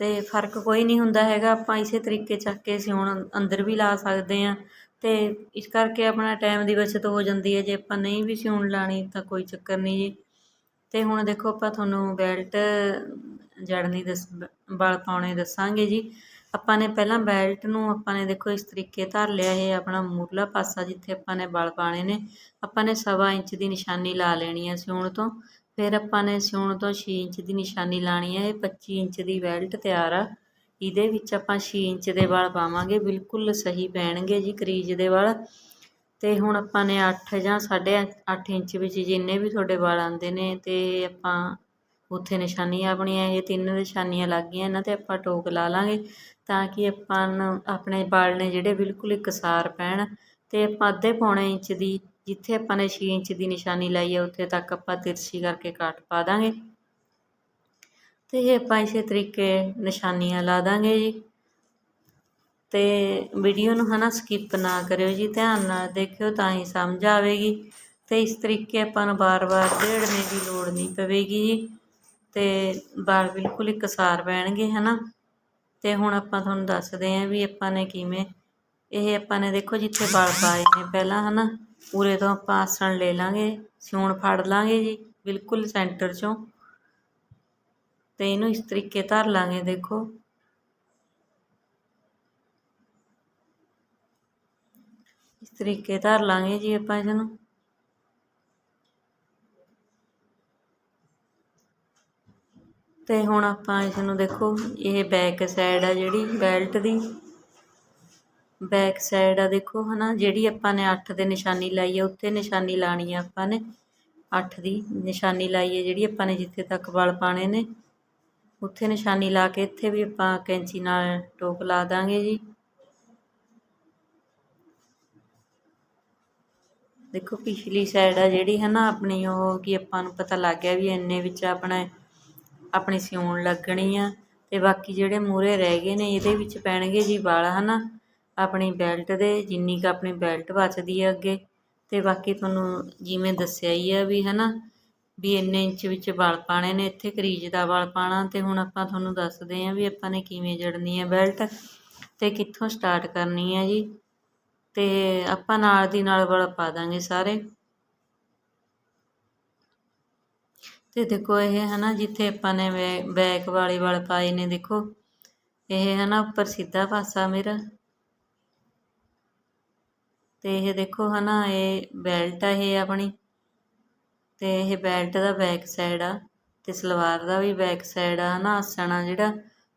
ਤੇ ਫ਼ਰਕ ਕੋਈ ਨਹੀਂ ਹੁੰਦਾ ਹੈਗਾ, ਆਪਾਂ ਇਸੇ ਤਰੀਕੇ ਚੱਕ ਕੇ ਸਿਉਣ ਅੰਦਰ ਵੀ ਲਾ ਸਕਦੇ ਹਾਂ ਤੇ ਇਸ ਕਰਕੇ ਆਪਣਾ ਟਾਈਮ ਦੀ ਬਚਤ ਹੋ ਜਾਂਦੀ ਹੈ, ਜੇ ਆਪਾਂ ਨਹੀਂ ਵੀ ਸਿਉਣ ਲਾਣੀ ਤਾਂ ਕੋਈ ਚੱਕਰ ਨਹੀਂ ਜੀ। ਅਤੇ ਹੁਣ ਦੇਖੋ ਆਪਾਂ ਤੁਹਾਨੂੰ ਬੈਲਟ ਜੜਨੀ ਦੱਸ ਵਲ ਪਾਉਣੇ ਦੱਸਾਂਗੇ ਜੀ। ਆਪਾਂ ਨੇ ਪਹਿਲਾਂ ਬੈਲਟ ਨੂੰ ਆਪਾਂ ਨੇ ਦੇਖੋ ਇਸ ਤਰੀਕੇ ਧਰ ਲਿਆ ਇਹ ਆਪਣਾ ਮੂਰਲਾ ਪਾਸਾ ਜਿੱਥੇ ਆਪਾਂ ਨੇ ਵਲ ਪਾਣੇ ਨੇ। ਆਪਾਂ ਨੇ ਸਵਾ ਇੰਚ ਦੀ ਨਿਸ਼ਾਨੀ ਲਾ ਲੈਣੀ ਹੈ ਸਿਉਣ ਤੋਂ। ਫਿਰ ਆਪਾਂ ਨੇ ਸਿਉਣ ਤੋਂ 6 ਇੰਚ ਦੀ ਨਿਸ਼ਾਨੀ ਲਾਣੀ ਹੈ ਇਹ 25 ਇੰਚ ਦੀ ਬੈਲਟ ਤਿਆਰ ਆ। ਇਹਦੇ ਵਿੱਚ ਆਪਾਂ 6 ਇੰਚ ਦੇ ਵਲ ਪਾਵਾਂਗੇ, ਬਿਲਕੁਲ ਸਹੀ ਪੈਣਗੇ ਜੀ ਕਰੀਜ ਦੇ ਵਲ ਅਤੇ ਹੁਣ ਆਪਾਂ ਨੇ ਅੱਠ ਜਾਂ 8.5 ਇੰਚ ਵਿੱਚ ਜਿੰਨੇ ਵੀ ਤੁਹਾਡੇ ਵਲ ਆਉਂਦੇ ਨੇ ਅਤੇ ਆਪਾਂ ਉੱਥੇ ਨਿਸ਼ਾਨੀਆਂ ਆਪਣੀਆਂ ਇਹ ਤਿੰਨ ਨਿਸ਼ਾਨੀਆਂ ਲੱਗ ਗਈਆਂ ਇਹਨਾਂ ਤੇ ਆਪਾਂ ਟੋਕ ਲਾ ਲਾਂਗੇ ਤਾਂ ਕਿ ਆਪਾਂ ਨੂੰ ਆਪਣੇ ਵਲ ਨੇ ਜਿਹੜੇ ਬਿਲਕੁਲ ਇਕਸਾਰ ਪੈਣ ਅਤੇ ਆਪਾਂ ਅੱਧੇ ਪੌਣੇ ਇੰਚ ਦੀ, ਜਿੱਥੇ ਆਪਾਂ ਨੇ ਛੇ ਇੰਚ ਦੀ ਨਿਸ਼ਾਨੀ ਲਾਈ ਹੈ ਉੱਥੇ ਤੱਕ ਆਪਾਂ ਤਿਰਛੀ ਕਰਕੇ ਕਾਟ ਪਾ ਦਾਂਗੇ। ਅਤੇ ਇਹ ਆਪਾਂ ਇਸੇ ਤਰੀਕੇ ਨਿਸ਼ਾਨੀਆਂ ਲਾ ਦਾਂਗੇ ਜੀ। ਅਤੇ ਵੀਡੀਓ ਨੂੰ ਹੈ ਨਾ ਸਕਿੱਪ ਨਾ ਕਰਿਓ ਜੀ, ਧਿਆਨ ਨਾਲ ਦੇਖਿਓ ਤਾਂ ਹੀ ਸਮਝ ਆਵੇਗੀ। ਅਤੇ ਇਸ ਤਰੀਕੇ ਆਪਾਂ ਨੂੰ ਬਾਰ-ਬਾਰ ਢੇੜਨੇ ਦੀ ਲੋੜ ਨਹੀਂ ਪਵੇਗੀ ਜੀ। ਅਤੇ ਵਾਲ ਬਿਲਕੁਲ ਇਕਸਾਰ ਪੈਣਗੇ ਹੈ ਨਾ ਅਤੇ ਹੁਣ ਆਪਾਂ ਤੁਹਾਨੂੰ ਦੱਸਦੇ ਹਾਂ ਵੀ ਆਪਾਂ ਨੇ ਕਿਵੇਂ, ਇਹ ਆਪਾਂ ਨੇ ਦੇਖੋ ਜਿੱਥੇ ਵਾਲ ਪਾਏ ਨੇ ਪਹਿਲਾਂ ਹੈ ਨਾ ਉਰੇ ਤੋਂ ਆਪਾਂ ਆਸਣ ਲੈ ਲਾਂਗੇ, ਸਿਉਣ ਫੜ ਲਾਂਗੇ ਜੀ, ਬਿਲਕੁਲ ਸੈਂਟਰ ਚੋਂ। ਤੇ ਇਹਨੂੰ ਇਸ ਤਰੀਕੇ ਧਰ ਲਾਂਗੇ ਦੇਖੋ। ਤਰੀਕੇ ਧਰ ਲਾਂਗੇ ਜੀ ਆਪਾਂ ਇਹਨੂੰ ਤੇ ਹੁਣ ਆਪਾਂ ਇਸ ਨੂੰ ਦੇਖੋ, ਇਹ ਬੈਕ ਸਾਈਡ ਆ ਜਿਹੜੀ ਬੈਲਟ ਦੀ। ਬੈਕ ਸਾਈਡ ਆ ਦੇਖੋ ਹਨਾ, ਜਿਹੜੀ ਆਪਾਂ ਨੇ 8 ਦੇ ਨਿਸ਼ਾਨੀ ਲਾਈ ਆ ਉੱਥੇ ਨਿਸ਼ਾਨੀ ਲਾਣੀ ਆ ਆਪਾਂ ਨੇ। 8 ਦੀ ਨਿਸ਼ਾਨੀ ਲਾਈ ਹੈ ਜਿਹੜੀ ਆਪਾਂ ਨੇ ਜਿੱਥੇ ਤੱਕ ਵਲ ਪਾਣੇ ਨੇ। ਉੱਥੇ ਨਿਸ਼ਾਨੀ ਲਾ ਕੇ ਇੱਥੇ ਵੀ ਆਪਾਂ ਕੈਂਚੀ ਨਾਲ ਟੋਕ ਲਾ ਦਾਂਗੇ ਜੀ। ਦੇਖੋ ਪਿਛਲੀ ਸਾਈਡ ਆ ਜਿਹੜੀ ਹੈ ਨਾ ਆਪਣੀ ਉਹ ਕਿ ਆਪਾਂ ਨੂੰ ਪਤਾ ਲੱਗ ਗਿਆ ਵੀ ਇੰਨੇ ਵਿੱਚ ਆਪਣਾ ਆਪਣੀ ਸਿਉਣ ਲੱਗਣੀ ਆ ਤੇ ਬਾਕੀ ਜਿਹੜੇ ਮੂਰੇ ਰਹਿ ਗਏ ਨੇ ਇਹਦੇ ਵਿੱਚ ਪੈਣਗੇ ਜੀ ਵਾਲ ਹਨਾ, ਆਪਣੀ ਬੈਲਟ ਦੇ, ਜਿੰਨੀ ਕ ਆਪਣੀ ਬੈਲਟ ਬਚਦੀ ਆ ਅੱਗੇ। ਤੇ ਬਾਕੀ ਤੁਹਾਨੂੰ ਜਿਵੇਂ ਦੱਸਿਆ ਹੀ ਆ ਵੀ ਹਨਾ, ਵੀ ਇੰਨੇ ਇੰਚ ਵਿੱਚ ਵਲ ਪਾਣੇ ਨੇ, ਇੱਥੇ ਕਰੀਜ ਦਾ ਵਲ ਪਾਣਾ ਤੇ ਹੁਣ ਆਪਾਂ ਤੁਹਾਨੂੰ ਦੱਸਦੇ ਆਂ ਵੀ ਆਪਾਂ ਨੇ ਕਿਵੇਂ ਜੜਨੀ ਆ ਬੈਲਟ ਤੇ ਕਿੱਥੋਂ ਸਟਾਰਟ ਕਰਨੀ ਹੈ ਜੀ। ਤੇ ਆਪਾਂ ਨਾਲ ਦੀ ਨਾਲ ਵਲ ਪਾ ਦਾਂਗੇ ਸਾਰੇ। ਤੇ ਦੇਖੋ ਇਹ ਹਨਾ, ਜਿੱਥੇ ਆਪਾਂ ਨੇ ਬੈਕ ਵਾਲੇ ਵਲ ਪਾਏ ਨੇ ਦੇਖੋ। ਇਹ ਹੈ ਨਾ ਉੱਪਰ ਸਿੱਧਾ ਪਾਸਾ ਮੇਰਾ। ਤੇ ਇਹ ਦੇਖੋ ਹੈ ਨਾ ਇਹ ਬੈਲਟ ਆ ਇਹ ਆਪਣੀ। ਤੇ ਇਹ ਬੈਲਟ ਦਾ ਬੈਕ ਸਾਈਡ ਆ ਤੇ ਸਲਵਾਰ ਦਾ ਵੀ ਬੈਕ ਸਾਈਡ ਆ ਹਨਾ, ਆਸਣ ਆ ਜਿਹੜਾ।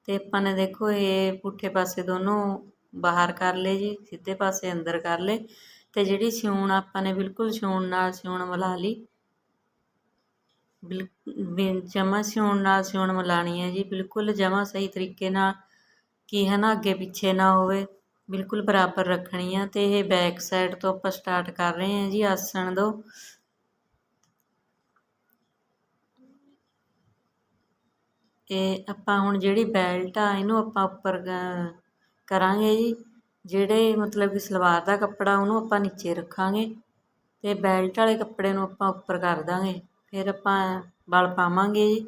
ਤੇ ਆਪਾਂ ਨੇ ਦੇਖੋ ਇਹ ਪੁੱਠੇ ਪਾਸੇ ਦੋਨੋਂ ਬਾਹਰ ਕਰ ਲਏ ਜੀ, ਸਿੱਧੇ ਪਾਸੇ ਅੰਦਰ ਕਰ ਲਏ ਤੇ ਜਿਹੜੀ ਸਿਉਣ ਆਪਾਂ ਨੇ ਬਿਲਕੁਲ ਸਿਉਣ ਨਾਲ ਸਿਉਣ ਮਿਲਾ ਲਈ। ਬਿਲ ਜਮਾ ਸਿਉਣ ਨਾਲ ਸਿਉਣ ਮਿਲਾਣੀ ਹੈ ਜੀ, ਬਿਲਕੁਲ ਜਮਾ ਸਹੀ ਤਰੀਕੇ ਨਾਲ, ਕੀ ਹੈ ਨਾ, ਅੱਗੇ ਪਿੱਛੇ ਨਾ ਹੋਵੇ, ਬਿਲਕੁਲ ਬਰਾਬਰ ਰੱਖਣੀ ਆ ਤੇ ਇਹ ਬੈਕ ਸਾਈਡ ਤੋਂ ਆਪਾਂ ਸਟਾਰਟ ਕਰ ਰਹੇ ਹਾਂ ਜੀ, ਆਸਣ ਦੋ। ਇਹ ਆਪਾਂ ਹੁਣ ਜਿਹੜੀ ਬੈਲਟ ਆ, ਇਹਨੂੰ ਆਪਾਂ ਉੱਪਰ ਕਰਾਂਗੇ ਜੀ। ਜਿਹੜੇ ਮਤਲਬ ਕਿ ਸਲਵਾਰ ਦਾ ਕੱਪੜਾ ਉਹਨੂੰ ਆਪਾਂ ਨੀਚੇ ਰੱਖਾਂਗੇ ਅਤੇ ਬੈਲਟ ਵਾਲੇ ਕੱਪੜੇ ਨੂੰ ਆਪਾਂ ਉੱਪਰ ਕਰ ਦਾਂਗੇ। ਫਿਰ ਆਪਾਂ ਵਲ ਪਾਵਾਂਗੇ ਜੀ।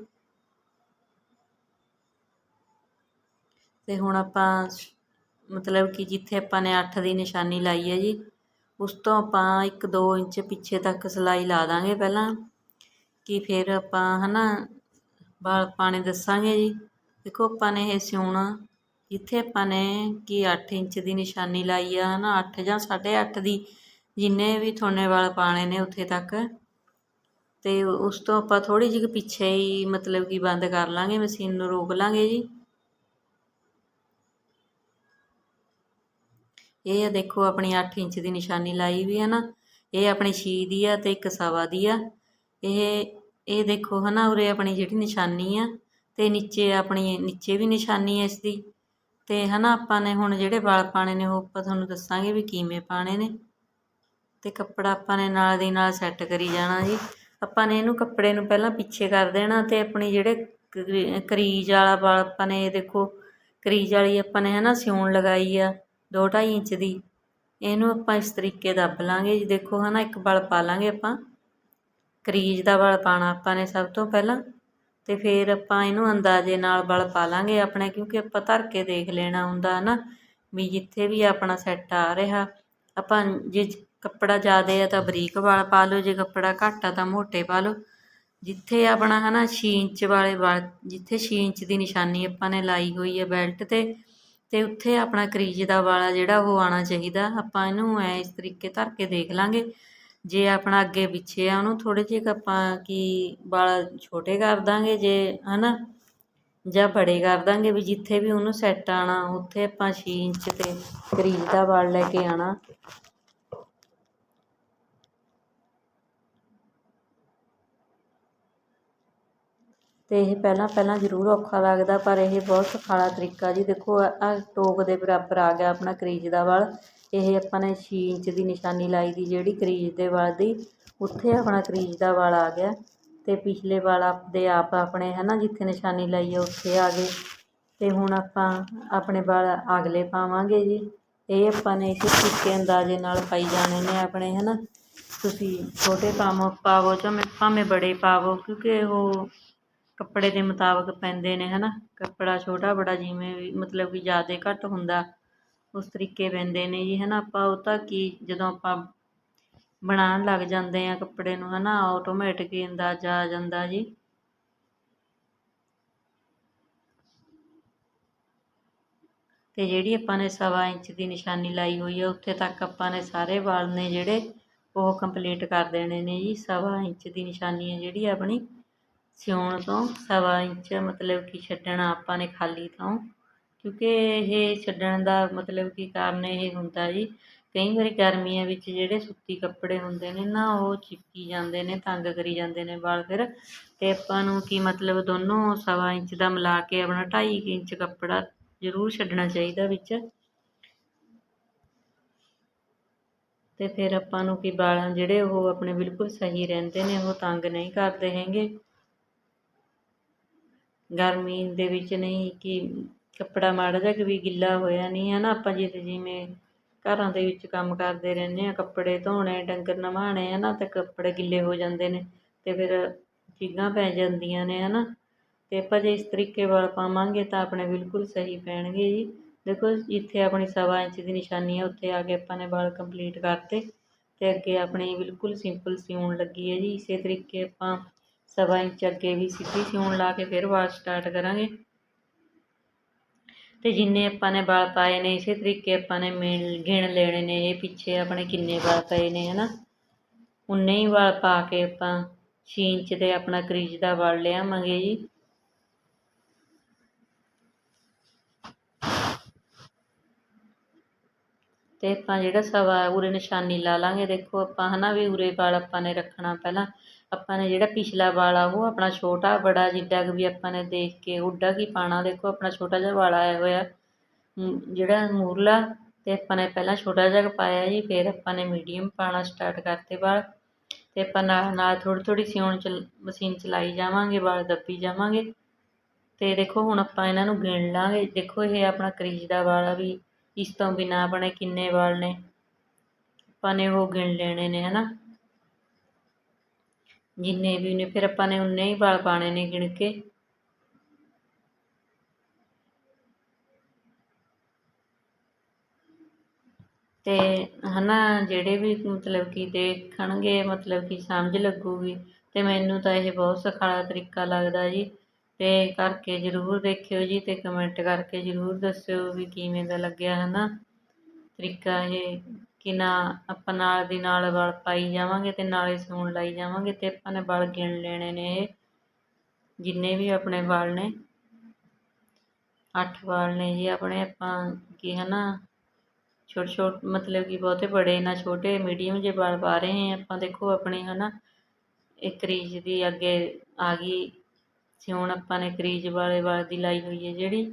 ਅਤੇ ਹੁਣ ਆਪਾਂ ਮਤਲਬ ਕਿ ਜਿੱਥੇ ਆਪਾਂ ਨੇ ਅੱਠ ਦੀ ਨਿਸ਼ਾਨੀ ਲਾਈ ਹੈ ਜੀ, ਉਸ ਤੋਂ ਆਪਾਂ 1-2 ਇੰਚ ਪਿੱਛੇ ਤੱਕ ਸਿਲਾਈ ਲਾ ਦਾਂਗੇ ਪਹਿਲਾਂ। ਕਿ ਫਿਰ ਆਪਾਂ ਹਨਾ ਵਲ ਪਾਣੇ ਦੱਸਾਂਗੇ ਜੀ। ਦੇਖੋ ਆਪਾਂ ਨੇ ਇਹ ਸਿਉਣਾ ਜਿੱਥੇ ਆਪਾਂ ਨੇ ਕਿ ਅੱਠ ਇੰਚ ਦੀ ਨਿਸ਼ਾਨੀ ਲਾਈ ਆ ਹੈ ਨਾ ਅੱਠ ਜਾਂ 8.5 ਦੀ, ਜਿੰਨੇ ਵੀ ਥੋਨੇ ਵਲ ਪਾਣੇ ਨੇ ਉੱਥੇ ਤੱਕ। ਅਤੇ ਉਸ ਤੋਂ ਆਪਾਂ ਥੋੜ੍ਹੀ ਜਿਹੀ ਪਿੱਛੇ ਹੀ ਮਤਲਬ ਕਿ ਬੰਦ ਕਰ ਲਾਂਗੇ, ਮਸ਼ੀਨ ਨੂੰ ਰੋਕ ਲਾਂਗੇ ਜੀ। ਇਹ ਆ ਦੇਖੋ ਆਪਣੀ 8 ਇੰਚ ਦੀ ਨਿਸ਼ਾਨੀ ਲਾਈ ਵੀ ਹੈ ਨਾ, ਇਹ ਆਪਣੀ 6 ਦੀ ਆ ਤੇ ਇੱਕ ਸਵਾ ਦੀ ਆ। ਇਹ ਇਹ ਦੇਖੋ ਹਨਾ ਉਰੇ ਆਪਣੀ ਜਿਹੜੀ ਨਿਸ਼ਾਨੀ ਆ, ਤੇ ਨੀਚੇ ਆਪਣੀ, ਨੀਚੇ ਵੀ ਨਿਸ਼ਾਨੀ ਹੈ ਇਸ ਦੀ। ਤੇ ਹਨਾ ਆਪਾਂ ਨੇ ਹੁਣ ਜਿਹੜੇ ਵਾਲ ਪਾਣੇ ਨੇ ਉਹ ਆਪਾਂ ਤੁਹਾਨੂੰ ਦੱਸਾਂਗੇ ਵੀ ਕਿਵੇਂ ਪਾਣੇ ਨੇ। ਤੇ ਕੱਪੜਾ ਆਪਾਂ ਨੇ ਨਾਲ ਦੀ ਨਾਲ ਸੈੱਟ ਕਰੀ ਜਾਣਾ ਜੀ। ਆਪਾਂ ਨੇ ਇਹਨੂੰ ਕੱਪੜੇ ਨੂੰ ਪਹਿਲਾਂ ਪਿੱਛੇ ਕਰ ਦੇਣਾ ਤੇ ਆਪਣੀ ਜਿਹੜੇ ਕਰੀਜ ਵਾਲਾ ਵਾਲ ਆਪਾਂ ਨੇ ਦੇਖੋ ਕਰੀਜ ਵਾਲੀ ਆਪਾਂ ਨੇ ਹਨਾ ਸਿਉਣ ਲਗਾਈ ਆ ਦੋ ਢਾਈ ਇੰਚ ਦੀ। ਇਹਨੂੰ ਆਪਾਂ ਇਸ ਤਰੀਕੇ ਦੱਬ ਲਾਂਗੇ ਜੀ। ਦੇਖੋ ਹਨਾ ਇੱਕ ਵਲ ਪਾ ਲਾਂਗੇ ਆਪਾਂ। ਕਰੀਜ ਦਾ ਵਲ ਪਾਣਾ ਆਪਾਂ ਨੇ ਸਭ ਤੋਂ ਪਹਿਲਾਂ। ਅਤੇ ਫਿਰ ਆਪਾਂ ਇਹਨੂੰ ਅੰਦਾਜ਼ੇ ਨਾਲ ਵਲ ਪਾ ਲਾਂਗੇ ਆਪਣੇ, ਕਿਉਂਕਿ ਆਪਾਂ ਧਰ ਕੇ ਦੇਖ ਲੈਣਾ ਹੁੰਦਾ ਹੈ ਨਾ ਵੀ ਜਿੱਥੇ ਵੀ ਆਪਣਾ ਸੈੱਟ ਆ ਰਿਹਾ। ਆਪਾਂ ਜੇ ਕੱਪੜਾ ਜ਼ਿਆਦਾ ਆ ਤਾਂ ਬਰੀਕ ਵਲ ਪਾ ਲਓ, ਜੇ ਕੱਪੜਾ ਘੱਟ ਆ ਤਾਂ ਮੋਟੇ ਪਾ ਲਓ। ਜਿੱਥੇ ਆਪਣਾ ਹੈ ਨਾ ਛੇ ਇੰਚ ਵਾਲੇ ਵਲ, ਜਿੱਥੇ ਛੇ ਇੰਚ ਦੀ ਨਿਸ਼ਾਨੀ ਆਪਾਂ ਨੇ ਲਾਈ ਹੋਈ ਹੈ ਬੈਲਟ ਤੇ ਤੇ ਉੱਥੇ ਆਪਣਾ ਕਰੀਜ ਦਾ ਵਾਲਾ ਜਿਹੜਾ ਉਹ ਆਉਣਾ ਚਾਹੀਦਾ। ਆਪਾਂ ਇਹਨੂੰ ਐ ਇਸ ਤਰੀਕੇ ਧਰ ਕੇ ਦੇਖ ਲਾਂਗੇ। ਜੇ ਆਪਣਾ ਅੱਗੇ ਪਿੱਛੇ ਆ, ਉਹਨੂੰ ਥੋੜੇ ਜਿਹੇ ਆਪਾਂ ਕਿ ਵਾਲ ਛੋਟੇ ਕਰ ਦਾਂਗੇ ਜੇ, ਹਨਾ? ਜਾਂ ਬੜੇ ਕਰ ਦਾਂਗੇ ਵੀ ਜਿੱਥੇ ਵੀ ਉਹਨੂੰ ਸੈੱਟ ਆਉਣਾ, ਉੱਥੇ ਆਪਾਂ ਛੇ ਇੰਚ ਤੇ ਕਰੀਜ ਦਾ ਵਾਲ ਲੈ ਕੇ ਆਉਣਾ। ਤੇ ਇਹ ਪਹਿਲਾਂ ਪਹਿਲਾਂ ਜ਼ਰੂਰ ਔਖਾ ਲੱਗਦਾ, ਪਰ ਇਹ ਬਹੁਤ ਸੁਖਾਲਾ ਤਰੀਕਾ ਜੀ। ਦੇਖੋ ਆ ਟੋਕ ਦੇ ਬਰਾਬਰ ਆ ਗਿਆ ਆਪਣਾ ਕਰੀਜ ਦਾ ਵਾਲ। ਇਹ ਆਪਾਂ ਨੇ 6 ਇੰਚ ਦੀ ਨਿਸ਼ਾਨੀ ਲਾਈ ਦੀ, ਜਿਹੜੀ ਕਰੀਜ ਦੇ ਵਾਲ ਦੀ, ਉੱਥੇ ਆਪਣਾ ਕਰੀਜ ਦਾ ਵਾਲ ਆ ਗਿਆ। ਅਤੇ ਪਿਛਲੇ ਵਾਲ ਆਪਦੇ ਆਪ ਆਪਣੇ ਹੈ ਨਾ ਜਿੱਥੇ ਨਿਸ਼ਾਨੀ ਲਾਈ ਹੈ ਉੱਥੇ ਆ ਗਏ। ਅਤੇ ਹੁਣ ਆਪਾਂ ਆਪਣੇ ਵਾਲ ਅਗਲੇ ਪਾਵਾਂਗੇ ਜੀ। ਇਹ ਆਪਾਂ ਨੇ ਇਸੇ ਤਰੀਕੇ ਅੰਦਾਜ਼ੇ ਨਾਲ ਪਾਈ ਜਾਣੇ ਨੇ ਆਪਣੇ ਹੈ ਨਾ ਤੁਸੀਂ ਛੋਟੇ ਪਾਵੋ ਪਾਵੋ ਚਾਹੇ ਭਾਵੇਂ ਬੜੇ ਪਾਵੋ, ਕਿਉਂਕਿ ਉਹ ਕੱਪੜੇ ਦੇ ਮੁਤਾਬਕ ਪੈਂਦੇ ਨੇ ਹੈ ਨਾ ਕੱਪੜਾ ਛੋਟਾ ਬੜਾ ਜਿਵੇਂ ਵੀ, ਮਤਲਬ ਕਿ ਜ਼ਿਆਦਾ ਘੱਟ ਹੁੰਦਾ। ਉਸ ਤਰੀਕੇ ਪੈਂਦੇ ਨੇ ਜੀ ਹੈ ਨਾ ਆਪਾਂ ਉਹ ਤਾਂ ਕੀ, ਜਦੋਂ ਆਪਾਂ ਬਣਾਉਣ ਲੱਗ ਜਾਂਦੇ ਹਾਂ ਕੱਪੜੇ ਨੂੰ ਹੈ ਨਾ ਆਟੋਮੈਟਿਕ ਹੀ ਅੰਦਾਜ਼ਾ ਆ ਜਾਂਦਾ ਜੀ। ਤੇ ਜਿਹੜੀ ਆਪਾਂ ਨੇ ਸਵਾ ਇੰਚ ਦੀ ਨਿਸ਼ਾਨੀ ਲਾਈ ਹੋਈ ਹੈ ਉੱਥੇ ਤੱਕ ਆਪਾਂ ਨੇ ਸਾਰੇ ਵਾਲ ਨੇ ਜਿਹੜੇ ਉਹ ਕੰਪਲੀਟ ਕਰ ਦੇਣੇ ਨੇ ਜੀ। ਸਵਾ ਇੰਚ ਦੀ ਨਿਸ਼ਾਨੀ ਹੈ ਜਿਹੜੀ ਆਪਣੀ ਸਿਉਣ ਤੋਂ। ਸਵਾ ਇੰਚ ਮਤਲਬ ਕਿ ਛੱਡਣਾ ਆਪਾਂ ਨੇ ਖਾਲੀ ਤੋਂ ਕਿਉਂਕਿ ਇਹ ਛੱਡਣ ਦਾ ਮਤਲਬ ਕਿ ਕਾਰਨ ਇਹ ਹੁੰਦਾ ਜੀ, ਕਈ ਵਾਰੀ ਗਰਮੀਆਂ ਵਿੱਚ ਜਿਹੜੇ ਸੁੱਤੀ ਕੱਪੜੇ ਹੁੰਦੇ ਨੇ ਨਾ, ਉਹ ਚਿਪਕੀ ਜਾਂਦੇ ਨੇ, ਤੰਗ ਕਰੀ ਜਾਂਦੇ ਨੇ ਵਾਲ ਫਿਰ। ਅਤੇ ਆਪਾਂ ਨੂੰ ਕੀ ਮਤਲਬ ਦੋਨੋਂ ਸਵਾ ਇੰਚ ਦਾ ਮਿਲਾ ਕੇ ਆਪਣਾ ਢਾਈ ਇੰਚ ਕੱਪੜਾ ਜ਼ਰੂਰ ਛੱਡਣਾ ਚਾਹੀਦਾ ਵਿੱਚ। ਅਤੇ ਫਿਰ ਆਪਾਂ ਨੂੰ ਕੀ ਵਾਲਾਂ ਜਿਹੜੇ ਉਹ ਆਪਣੇ ਬਿਲਕੁਲ ਸਹੀ ਰਹਿੰਦੇ ਨੇ, ਉਹ ਤੰਗ ਨਹੀਂ ਕਰਦੇ ਹੈਗੇ। ਗਰਮੀ ਦੇ ਵਿੱਚ ਨਹੀਂ ਕਿ ਕੱਪੜਾ ਮਾੜਾ ਜਿਹਾ ਵੀ ਗਿੱਲਾ ਹੋਇਆ ਨਹੀਂ ਹੈ ਨਾ ਆਪਾਂ ਜੇ ਜਿਵੇਂ ਘਰਾਂ ਦੇ ਵਿੱਚ ਕੰਮ ਕਰਦੇ ਰਹਿੰਦੇ ਹਾਂ, ਕੱਪੜੇ ਧੋਣੇ, ਡੰਗਰ ਨਵਾਉਣੇ ਹੈ ਨਾ ਤਾਂ ਕੱਪੜੇ ਗਿੱਲੇ ਹੋ ਜਾਂਦੇ ਨੇ ਅਤੇ ਫਿਰ ਚੀਜ਼ਾਂ ਪੈ ਜਾਂਦੀਆਂ ਨੇ ਹੈ ਨਾ ਅਤੇ ਆਪਾਂ ਜੇ ਇਸ ਤਰੀਕੇ ਵਾਲ ਪਾਵਾਂਗੇ ਤਾਂ ਆਪਣੇ ਬਿਲਕੁਲ ਸਹੀ ਪੈਣਗੇ ਜੀ। ਦੇਖੋ ਜਿੱਥੇ ਆਪਣੀ ਸਵਾ ਇੰਚ ਦੀ ਨਿਸ਼ਾਨੀ ਹੈ ਉੱਥੇ ਆ ਕੇ ਆਪਾਂ ਨੇ ਵਾਲ ਕੰਪਲੀਟ ਕਰਤੇ ਅਤੇ ਅੱਗੇ ਆਪਣੀ ਬਿਲਕੁਲ ਸਿੰਪਲ ਸਿਉਣ ਲੱਗੀ ਹੈ ਜੀ। ਇਸੇ ਤਰੀਕੇ ਆਪਾਂ ਸਵਾ ਇੰਚ ਅੱਗੇ ਵੀ ਸਿੱਧੀ ਸਿਉਣ ਲਾ ਕੇ ਫਿਰ ਵਾਲ ਸਟਾਰਟ ਕਰਾਂਗੇ। ਅਤੇ ਜਿੰਨੇ ਆਪਾਂ ਨੇ ਵਾਲ ਪਾਏ ਨੇ, ਇਸੇ ਤਰੀਕੇ ਆਪਾਂ ਨੇ ਮੇਨ ਗਿਣ ਲੈਣੇ ਨੇ, ਇਹ ਪਿੱਛੇ ਆਪਣੇ ਕਿੰਨੇ ਵਾਲ ਪਏ ਨੇ ਹੈ ਨਾ ਉਨੇ ਹੀ ਵਲ ਪਾ ਕੇ ਆਪਾਂ 6 ਇੰਚ ਦੇ ਆਪਣਾ ਕਰੀਜ ਦਾ ਵਲ ਲਿਆਵਾਂਗੇ ਜੀ। ਅਤੇ ਆਪਾਂ ਜਿਹੜਾ ਸਵਾ ਉਰੇ ਨਿਸ਼ਾਨੀ ਲਾ ਲਵਾਂਗੇ ਦੇਖੋ ਆਪਾਂ ਹੈ ਨਾ ਵੀ ਉਰੇ ਵਾਲ ਆਪਾਂ ਨੇ ਰੱਖਣਾ ਪਹਿਲਾਂ। ਆਪਾਂ ਨੇ ਜਿਹੜਾ ਪਿਛਲਾ ਵਾਲ ਆ, ਉਹ ਆਪਣਾ ਛੋਟਾ ਬੜਾ ਜਿੱਡਾ ਕੁ ਵੀ ਆਪਾਂ ਨੇ ਦੇਖ ਕੇ ਉੱਡਾ ਕੀ ਪਾਉਣਾ ਦੇਖੋ ਆਪਣਾ ਛੋਟਾ ਜਿਹਾ ਵਾਲ ਆਇਆ ਹੋਇਆ। ਜਿਹੜਾ ਮੂਰਲਾ ਅਤੇ ਆਪਾਂ ਨੇ ਪਹਿਲਾਂ ਛੋਟਾ ਜਿਹਾ ਪਾਇਆ ਜੀ, ਫਿਰ ਆਪਾਂ ਨੇ ਮੀਡੀਅਮ ਪਾਉਣਾ ਸਟਾਰਟ ਕਰਤੇ ਵਾਲ। ਅਤੇ ਆਪਾਂ ਨਾਲ ਨਾਲ ਥੋੜ੍ਹੀ ਥੋੜ੍ਹੀ ਸਿਉਣ ਚ, ਮਸ਼ੀਨ ਚਲਾਈ ਜਾਵਾਂਗੇ, ਵਾਲ ਦੱਬੀ ਜਾਵਾਂਗੇ। ਅਤੇ ਦੇਖੋ ਹੁਣ ਆਪਾਂ ਇਹਨਾਂ ਨੂੰ ਗਿਣ ਲਾਂਗੇ। ਦੇਖੋ ਇਹ ਆਪਣਾ ਕਰੀਜ ਦਾ ਵਾਲ ਆ ਵੀ ਇਸ ਤੋਂ ਬਿਨਾਂ ਆਪਣੇ ਕਿੰਨੇ ਵਾਲ ਨੇ? ਆਪਾਂ ਨੇ ਉਹ ਗਿਣ ਲੈਣੇ ਨੇ, ਹਨਾ? ਜਿੰਨੇ ਵੀ ਨੇ, ਫਿਰ ਆਪਾਂ ਨੇ ਉਨੇ ਹੀ ਵਾਲ ਪਾਣੇ ਨੇ ਗਿਣ ਕੇ। ਤੇ ਹਨਾ, ਜਿਹੜੇ ਵੀ ਮਤਲਬ ਕਿ ਦੇਖਣਗੇ, ਮਤਲਬ ਕਿ ਸਮਝ ਲੱਗੂਗੀ। ਤੇ ਮੈਨੂੰ ਤਾਂ ਇਹ ਬਹੁਤ ਸਖਾਲਾ ਤਰੀਕਾ ਲੱਗਦਾ ਜੀ। ਤੇ ਕਰਕੇ ਜ਼ਰੂਰ ਦੇਖਿਓ ਜੀ ਤੇ ਕਮੈਂਟ ਕਰਕੇ ਜ਼ਰੂਰ ਦੱਸਿਓ ਵੀ ਕਿਵੇਂ ਦਾ ਲੱਗਿਆ ਹਨਾ। ਤਰੀਕਾ ਇਹ ਕਿ ਨਾ ਆਪਾਂ ਨਾਲ ਦੀ ਨਾਲ ਵਲ ਪਾਈ ਜਾਵਾਂਗੇ ਤੇ ਨਾਲੇ ਸੂਣ ਲਾਈ ਜਾਵਾਂਗੇ ਤੇ ਆਪਾਂ ਨੇ ਵਲ ਗਿਣ ਲੈਣੇ ਨੇ ਇਹ। ਜਿੰਨੇ ਵੀ ਆਪਣੇ ਵਲ ਨੇ। ਅੱਠ ਵਾਲ ਨੇ ਜੀ ਆਪਣੇ ਆਪਾਂ ਕੀ ਹਨਾ। ਛੋਟੇ ਛੋਟੇ ਮਤਲਬ ਕਿ ਬਹੁਤੇ ਬੜੇ ਨਾ ਛੋਟੇ ਮੀਡੀਅਮ ਜਿਹੇ ਵਾਲ ਪਾ ਰਹੇ ਹਾਂ ਆਪਾਂ। ਦੇਖੋ ਆਪਣੇ ਹਨਾ, ਇੱਕ ਕਰੀਜ ਦੀ ਅੱਗੇ ਆ ਗਈ ਸਿਉਣ ਆਪਾਂ ਨੇ ਕਰੀਜ ਵਾਲੇ ਵਾਲ ਦੀ ਲਾਈ ਹੋਈ ਹੈ ਜਿਹੜੀ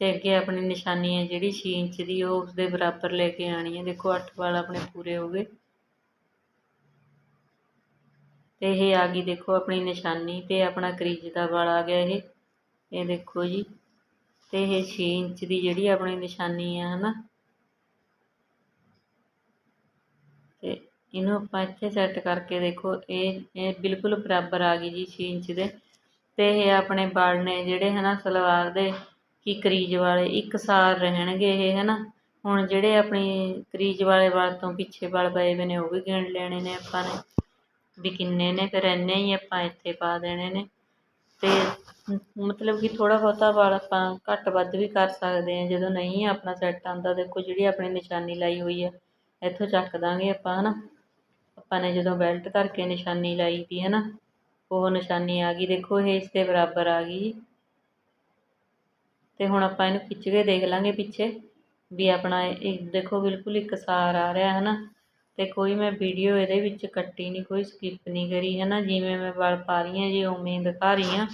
ਤੇ ਅੱਗੇ ਆਪਣੀ ਨਿਸ਼ਾਨੀ ਹੈ ਜਿਹੜੀ 6 ਇੰਚ ਦੀ, ਉਹ ਉਸਦੇ ਬਰਾਬਰ ਲੈ ਕੇ ਆਣੀ ਹੈ। ਦੇਖੋ 8 ਵਾਲ ਆਪਣੇ ਪੂਰੇ ਹੋ ਗਏ। ਤੇ ਇਹ ਆ ਗਈ ਦੇਖੋ ਆਪਣੀ ਨਿਸ਼ਾਨੀ ਤੇ ਆਪਣਾ ਕਰੀਜ ਦਾ ਵਾਲ ਆ ਗਿਆ ਇਹ। ਇਹ ਦੇਖੋ ਜੀ, ਤੇ ਇਹ 6 ਇੰਚ ਦੀ ਜਿਹੜੀ ਆਪਣੀ ਨਿਸ਼ਾਨੀ ਹੈ, ਹਨਾ। ਤੇ ਇਹਨੂੰ ਆਪਾਂ ਇੱਥੇ ਸੈੱਟ ਕਰਕੇ ਦੇਖੋ, ਇਹ ਇਹ ਬਿਲਕੁਲ ਬਰਾਬਰ ਆ ਗਈ ਜੀ 6 ਇੰਚ ਦੇ। ਅਤੇ ਇਹ ਆਪਣੇ ਵਲ ਨੇ ਜਿਹੜੇ ਹੈ ਨਾ ਸਲਵਾਰ ਦੇ ਕਿ ਕਰੀਜ ਵਾਲੇ ਇੱਕ ਸਾਰ ਰਹਿਣਗੇ ਇਹ ਹੈ ਨਾ ਹੁਣ ਜਿਹੜੇ ਆਪਣੀ ਕਰੀਜ ਵਾਲੇ ਵਲ ਤੋਂ ਪਿੱਛੇ ਵਲ ਪਏ ਵੇ ਨੇ, ਉਹ ਵੀ ਗਿਣ ਲੈਣੇ ਨੇ ਆਪਾਂ ਨੇ। ਵੀ ਕਿੰਨੇ ਨੇ, ਫਿਰ ਇੰਨੇ ਹੀ ਆਪਾਂ ਇੱਥੇ ਪਾ ਦੇਣੇ ਨੇ। ਅਤੇ ਮਤਲਬ ਕਿ ਥੋੜ੍ਹਾ ਬਹੁਤਾ ਵਲ ਆਪਾਂ ਘੱਟ ਵੱਧ ਵੀ ਕਰ ਸਕਦੇ ਹਾਂ, ਜਦੋਂ ਨਹੀਂ ਆਪਣਾ ਸੈੱਟ ਆਉਂਦਾ। ਦੇਖੋ, ਜਿਹੜੀ ਆਪਣੀ ਨਿਸ਼ਾਨੀ ਲਾਈ ਹੋਈ ਹੈ ਇੱਥੋਂ ਚੱਕ ਦਾਂਗੇ ਆਪਾਂ ਹੈ ਨਾ ਆਪਾਂ ਨੇ ਜਦੋਂ ਬੈਲਟ ਕਰਕੇ ਨਿਸ਼ਾਨੀ ਲਾਈ ਦੀ ਹੈ ਨਾ ਉਹ ਨਿਸ਼ਾਨੀ ਆ ਗਈ, ਦੇਖੋ ਇਹ ਇਸ ਦੇ ਬਰਾਬਰ ਆ ਗਈ। ਤੇ ਹੁਣ ਆਪਾਂ ਇਹਨੂੰ ਖਿੱਚ ਕੇ ਦੇਖ ਲਾਂਗੇ ਪਿੱਛੇ ਵੀ ਆਪਣਾ ਇਹ ਦੇਖੋ ਬਿਲਕੁਲ ਇੱਕ ਸਾਰ ਆ ਰਿਹਾ ਹੈ ਨਾ ਤੇ ਕੋਈ ਮੈਂ ਵੀਡੀਓ ਇਹਦੇ ਵਿੱਚ ਕੱਟੀ ਨਹੀਂ, ਕੋਈ ਸਕਿਪ ਨਹੀਂ ਕਰੀ ਹੈ ਨਾ ਜਿਵੇਂ ਮੈਂ ਵਲ ਪਾ ਰਹੀ ਹਾਂ, ਜੀ ਉਵੇਂ ਦਿਖਾ ਰਹੀ ਹਾਂ।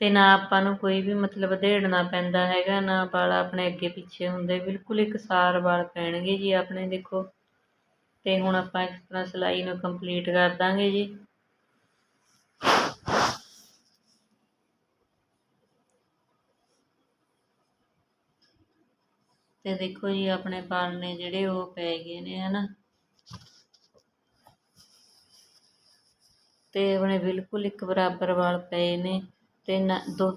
ਤੇ ਨਾ ਆਪਾਂ ਨੂੰ ਕੋਈ ਵੀ ਮਤਲਬ ਦੇੜਨਾ ਪੈਂਦਾ ਹੈਗਾ, ਨਾ ਵਲ ਆਪਣੇ ਅੱਗੇ ਪਿੱਛੇ ਹੁੰਦੇ, ਬਿਲਕੁਲ ਇੱਕ ਸਾਰ ਵਲ ਪੈਣਗੇ ਜੀ ਆਪਣੇ, ਦੇਖੋ। ਤੇ ਹੁਣ ਆਪਾਂ ਇਸ ਤਰ੍ਹਾਂ ਸਿਲਾਈ ਨੂੰ ਕੰਪਲੀਟ ਕਰ ਦਾਂਗੇ ਜੀ। ਤੇ ਦੇਖੋ ਜੀ, ਆਪਣੇ ਵਲ ਨੇ ਜਿਹੜੇ ਉਹ ਪੈ ਗਏ ਨੇ, ਹਨਾ? ਤੇ ਆਪਣੇ ਬਿਲਕੁਲ ਇੱਕ ਬਰਾਬਰ ਵਾਲ ਪਏ ਨੇ ਤੇ ਨਾ, ਦੋ,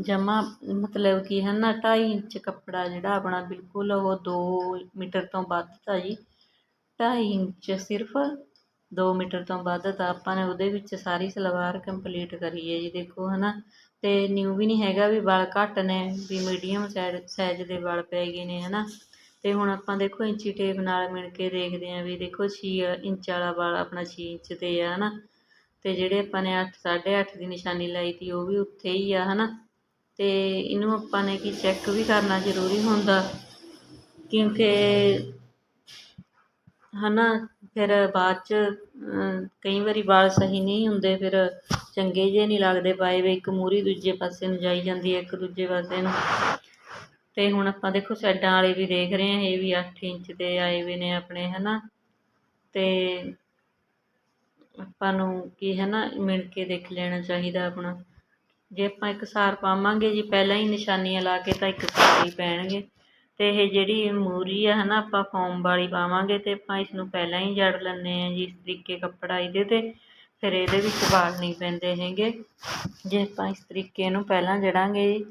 ਜਮਾ ਮਤਲਬ ਕਿ ਹੈ ਨਾ ਢਾਈ ਇੰਚ ਕੱਪੜਾ ਜਿਹੜਾ ਆਪਣਾ ਬਿਲਕੁਲ ਉਹ ਦੋ ਮੀਟਰ ਤੋਂ ਵੱਧ ਤਾ ਜੀ, ਢਾਈ ਇੰਚ ਸਿਰਫ ਦੋ ਮੀਟਰ ਤੋਂ ਵੱਧ ਤਾਂ ਆਪਾਂ ਨੇ ਉਹਦੇ ਵਿੱਚ ਸਾਰੀ ਸਲਵਾਰ ਕੰਪਲੀਟ ਕਰੀ ਹੈ ਜੀ, ਦੇਖੋ ਹੈ ਨਾ ਅਤੇ ਨਿਊ ਵੀ ਨਹੀਂ ਹੈਗਾ ਵੀ ਵਲ ਘੱਟ ਨੇ, ਵੀ ਮੀਡੀਅਮ ਸਾਈਜ਼ ਦੇ ਵਲ ਪੈ ਗਏ ਨੇ ਹੈ ਨਾ ਅਤੇ ਹੁਣ ਆਪਾਂ ਦੇਖੋ ਇੰਚੀ ਟੇਪ ਨਾਲ ਮਿਣ ਕੇ ਦੇਖਦੇ ਹਾਂ ਵੀ ਦੇਖੋ ਛੇ, ਇੰਚ ਵਾਲਾ ਵਲ ਆਪਣਾ ਛੇ ਇੰਚ 'ਤੇ ਆ ਹੈ ਨਾ ਅਤੇ ਜਿਹੜੇ ਆਪਾਂ ਨੇ ਅੱਠ, ਸਾਢੇ ਅੱਠ ਦੀ ਨਿਸ਼ਾਨੀ ਲਾਈ ਤੀ, ਉਹ ਵੀ ਉੱਥੇ ਹੀ ਆ ਹੈ ਨਾ ਅਤੇ ਇਹਨੂੰ ਆਪਾਂ ਨੇ ਕੀ ਚੈੱਕ ਵੀ ਕਰਨਾ ਜ਼ਰੂਰੀ ਹੁੰਦਾ, ਕਿਉਂਕਿ ਹੈ ਨਾ ਫਿਰ ਬਾਅਦ 'ਚ ਕਈ ਵਾਰੀ ਵਾਲ ਸਹੀ ਨਹੀਂ ਹੁੰਦੇ, ਫਿਰ ਚੰਗੇ ਜਿਹੇ ਨਹੀਂ ਲੱਗਦੇ, ਪਾਏ ਵੇ ਇੱਕ ਮੂਹਰੀ ਦੂਜੇ ਪਾਸੇ ਨੂੰ ਜਾਈ ਜਾਂਦੀ ਹੈ, ਇੱਕ ਦੂਜੇ ਪਾਸੇ ਨੂੰ। ਅਤੇ ਹੁਣ ਆਪਾਂ ਦੇਖੋ ਸਾਈਡਾਂ ਵਾਲੇ ਵੀ ਦੇਖ ਰਹੇ ਹਾਂ, ਇਹ ਵੀ ਅੱਠ ਇੰਚ ਦੇ ਆਏ ਵੇ ਨੇ ਆਪਣੇ ਹੈ ਨਾ ਅਤੇ ਆਪਾਂ ਨੂੰ ਕੀ ਹੈ ਨਾ ਮਿਣ ਕੇ ਦੇਖ ਲੈਣਾ ਚਾਹੀਦਾ ਆਪਣਾ। ਜੇ ਆਪਾਂ ਇੱਕ ਸਾਰ ਪਾਵਾਂਗੇ ਜੀ, ਪਹਿਲਾਂ ਹੀ ਨਿਸ਼ਾਨੀਆਂ ਲਾ ਕੇ ਤਾਂ ਇੱਕ ਸਾਰ ਹੀ ਪੈਣਗੇ। ਤੇ ਇਹ ਜਿਹੜੀ ਮੂਰੀ ਆ ਹੈ ਨਾ ਆਪਾਂ ਫੋਮ ਵਾਲੀ ਪਾਵਾਂਗੇ ਤੇ ਆਪਾਂ ਇਸ ਨੂੰ ਪਹਿਲਾਂ ਹੀ ਜੜ ਲੈਂਦੇ ਹਾਂ ਜੀ, ਇਸ ਤਰੀਕੇ ਕੱਪੜਾ ਇਹਦੇ 'ਤੇ, ਫਿਰ ਇਹਦੇ ਵਿੱਚ ਵਾਲ ਨਹੀਂ ਪੈਂਦੇ ਹੈਗੇ। ਜੇ ਆਪਾਂ ਇਸ ਤਰੀਕੇ ਨੂੰ ਪਹਿਲਾਂ ਜੜਾਂਗੇ ਜੀ।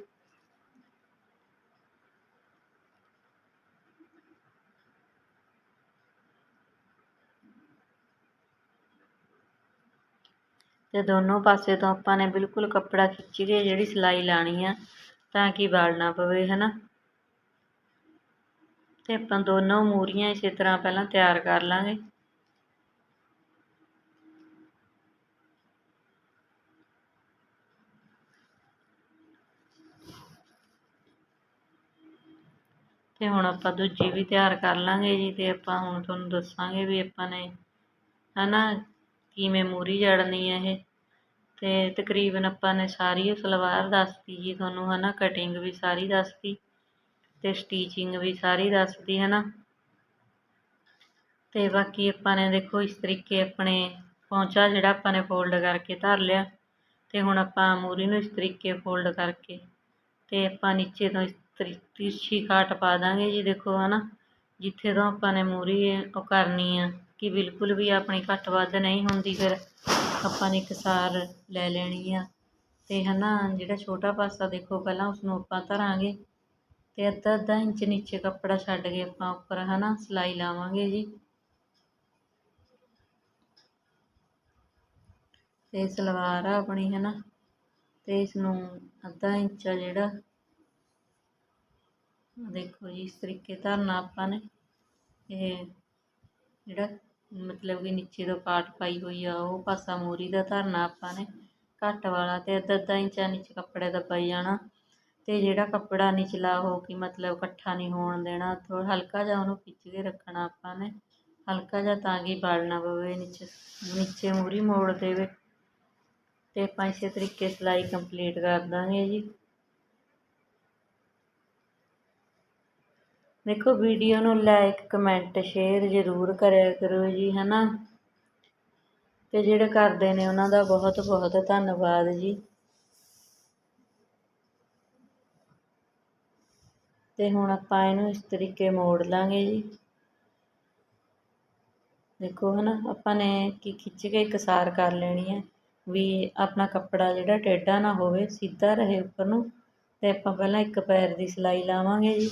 ਤੇ ਦੋਨੋਂ ਪਾਸੇ ਤੋਂ ਆਪਾਂ ਨੇ ਬਿਲਕੁਲ ਕੱਪੜਾ ਖਿੱਚ ਕੇ ਜਿਹੜੀ ਸਿਲਾਈ ਲਾਣੀ ਆ, ਤਾਂ ਕਿ ਵਲ ਨਾ ਪਵੇ ਹੈ ਨਾ ਤੇ ਆਪਾਂ ਦੋਨੋਂ ਮੂਰੀਆਂ ਇਸੇ ਤਰ੍ਹਾਂ ਪਹਿਲਾਂ ਤਿਆਰ ਕਰ ਲਾਂਗੇ। ਤੇ ਹੁਣ ਆਪਾਂ ਦੂਜੀ ਵੀ ਤਿਆਰ ਕਰ ਲਾਂਗੇ ਜੀ ਤੇ ਆਪਾਂ ਹੁਣ ਤੁਹਾਨੂੰ ਦੱਸਾਂਗੇ ਵੀ ਆਪਾਂ ਨੇ ਹਨਾ ਕਿਵੇਂ ਮੂਰੀ ਜੜਨੀ ਹੈ ਇਹ। ਤੇ ਤਕਰੀਬਨ ਆਪਾਂ ਨੇ ਸਾਰੀ ਸਲਵਾਰ ਦੱਸਤੀ ਜੀ ਤੁਹਾਨੂੰ ਹਨਾ ਕਟਿੰਗ ਵੀ ਸਾਰੀ ਦੱਸਤੀ। ਤੇ ਸਟੀਚਿੰਗ ਵੀ ਸਾਰੀ ਦੱਸਦੀ ਹੈ ਨਾ ਤੇ ਬਾਕੀ ਆਪਾਂ ਨੇ ਦੇਖੋ, ਇਸ ਤਰੀਕੇ ਆਪਣੇ ਪੌਂਚਾ ਜਿਹੜਾ ਆਪਾਂ ਨੇ ਫੋਲਡ ਕਰਕੇ ਧਰ ਲਿਆ ਤੇ ਹੁਣ ਆਪਾਂ ਮੂਰੀ ਨੂੰ ਇਸ ਤਰੀਕੇ ਫੋਲਡ ਕਰਕੇ ਤੇ ਆਪਾਂ ਨੀਚੇ ਤੋਂ ਇਸ ਤਿਰਛੀ ਕਾਟ ਪਾ ਦਾਂਗੇ ਜੀ ਦੇਖੋ ਹੈ ਨਾ ਜਿੱਥੇ ਤੋਂ ਆਪਾਂ ਨੇ ਮੂਰੀ ਉਹ ਕਰਨੀ ਆ, ਕਿ ਬਿਲਕੁਲ ਵੀ ਆਪਣੀ ਘੱਟ ਵੱਧ ਨਹੀਂ ਹੁੰਦੀ ਫਿਰ ਆਪਾਂ ਨੇ ਇੱਕ ਸਾਰ ਲੈ ਲੈਣੀ ਆ। ਤੇ ਹੈ ਨਾ ਜਿਹੜਾ ਛੋਟਾ ਪਾਸਾ ਦੇਖੋ, ਪਹਿਲਾਂ ਉਸ ਨੂੰ ਆਪਾਂ ਧਰਾਂਗੇ। ਅਤੇ ਅੱਧਾ ਅੱਧਾ ਇੰਚ ਨੀਚੇ ਕੱਪੜਾ ਛੱਡ ਕੇ ਆਪਾਂ ਉੱਪਰ ਹੈ ਨਾ ਸਿਲਾਈ ਲਾਵਾਂਗੇ ਜੀ। ਤੇ ਸਲਵਾਰ ਆ ਆਪਣੀ ਹੈ ਨਾ ਤੇ ਇਸ ਨੂੰ ਅੱਧਾ ਇੰਚ ਆ ਜਿਹੜਾ। ਦੇਖੋ ਜੀ, ਇਸ ਤਰੀਕੇ ਧਰਨਾ ਆਪਾਂ ਨੇ। ਇਹ ਜਿਹੜਾ ਮਤਲਬ ਕਿ ਨੀਚੇ ਤੋਂ ਕਾਟ ਪਾਈ ਹੋਈ ਆ, ਉਹ ਪਾਸਾ ਮੂਰੀ ਦਾ ਧਰਨਾ ਆਪਾਂ ਨੇ। ਘੱਟ ਵਾਲਾ ਤੇ ਅੱਧਾ ਅੱਧਾ ਇੰਚਾ ਨੀਚੇ ਕੱਪੜੇ ਦਾ ਪਾਈ ਜਾਣਾ। ਅਤੇ ਜਿਹੜਾ ਕੱਪੜਾ ਨਿਚਲਾ ਹੋ ਕਿ ਮਤਲਬ ਇਕੱਠਾ ਨਹੀਂ ਹੋਣ ਦੇਣਾ ਥੋੜਾ ਹਲਕਾ ਜਿਹਾ ਉਹਨੂੰ ਖਿੱਚ ਕੇ ਰੱਖਣਾ ਆਪਾਂ ਨੇ। ਹਲਕਾ ਜਿਹਾ ਤਾਂ ਕਿ ਵਲ ਨਾ ਪਵੇ, ਨੀਚੇ ਨੀਚੇ ਮੂਹਰੀ ਮੋੜ ਦੇਵੇ। ਅਤੇ ਆਪਾਂ ਇਸੇ ਤਰੀਕੇ ਸਿਲਾਈ ਕੰਪਲੀਟ ਕਰ ਦਾਂਗੇ ਜੀ। ਦੇਖੋ, ਵੀਡੀਓ ਨੂੰ ਲਾਈਕ ਕਮੈਂਟ ਸ਼ੇਅਰ ਜ਼ਰੂਰ ਕਰਿਆ ਕਰੋ ਜੀ ਹੈ ਨਾ ਅਤੇ ਜਿਹੜੇ ਕਰਦੇ ਨੇ ਉਹਨਾਂ ਦਾ ਬਹੁਤ ਬਹੁਤ ਧੰਨਵਾਦ ਜੀ। ਅਤੇ ਹੁਣ ਆਪਾਂ ਇਹਨੂੰ ਇਸ ਤਰੀਕੇ ਮੋੜ ਲਾਂਗੇ ਜੀ। ਦੇਖੋ ਹੈ ਨਾ ਆਪਾਂ ਨੇ ਕੀ ਖਿੱਚ ਕੇ ਇੱਕ ਕਰ ਲੈਣੀ ਹੈ ਵੀ ਆਪਣਾ ਕੱਪੜਾ ਜਿਹੜਾ ਟੇਢਾ ਨਾ ਹੋਵੇ, ਸਿੱਧਾ ਰਹੇ ਉੱਪਰ ਨੂੰ ਅਤੇ ਆਪਾਂ ਪਹਿਲਾਂ ਇੱਕ ਪੈਰ ਦੀ ਸਿਲਾਈ ਲਾਵਾਂਗੇ ਜੀ।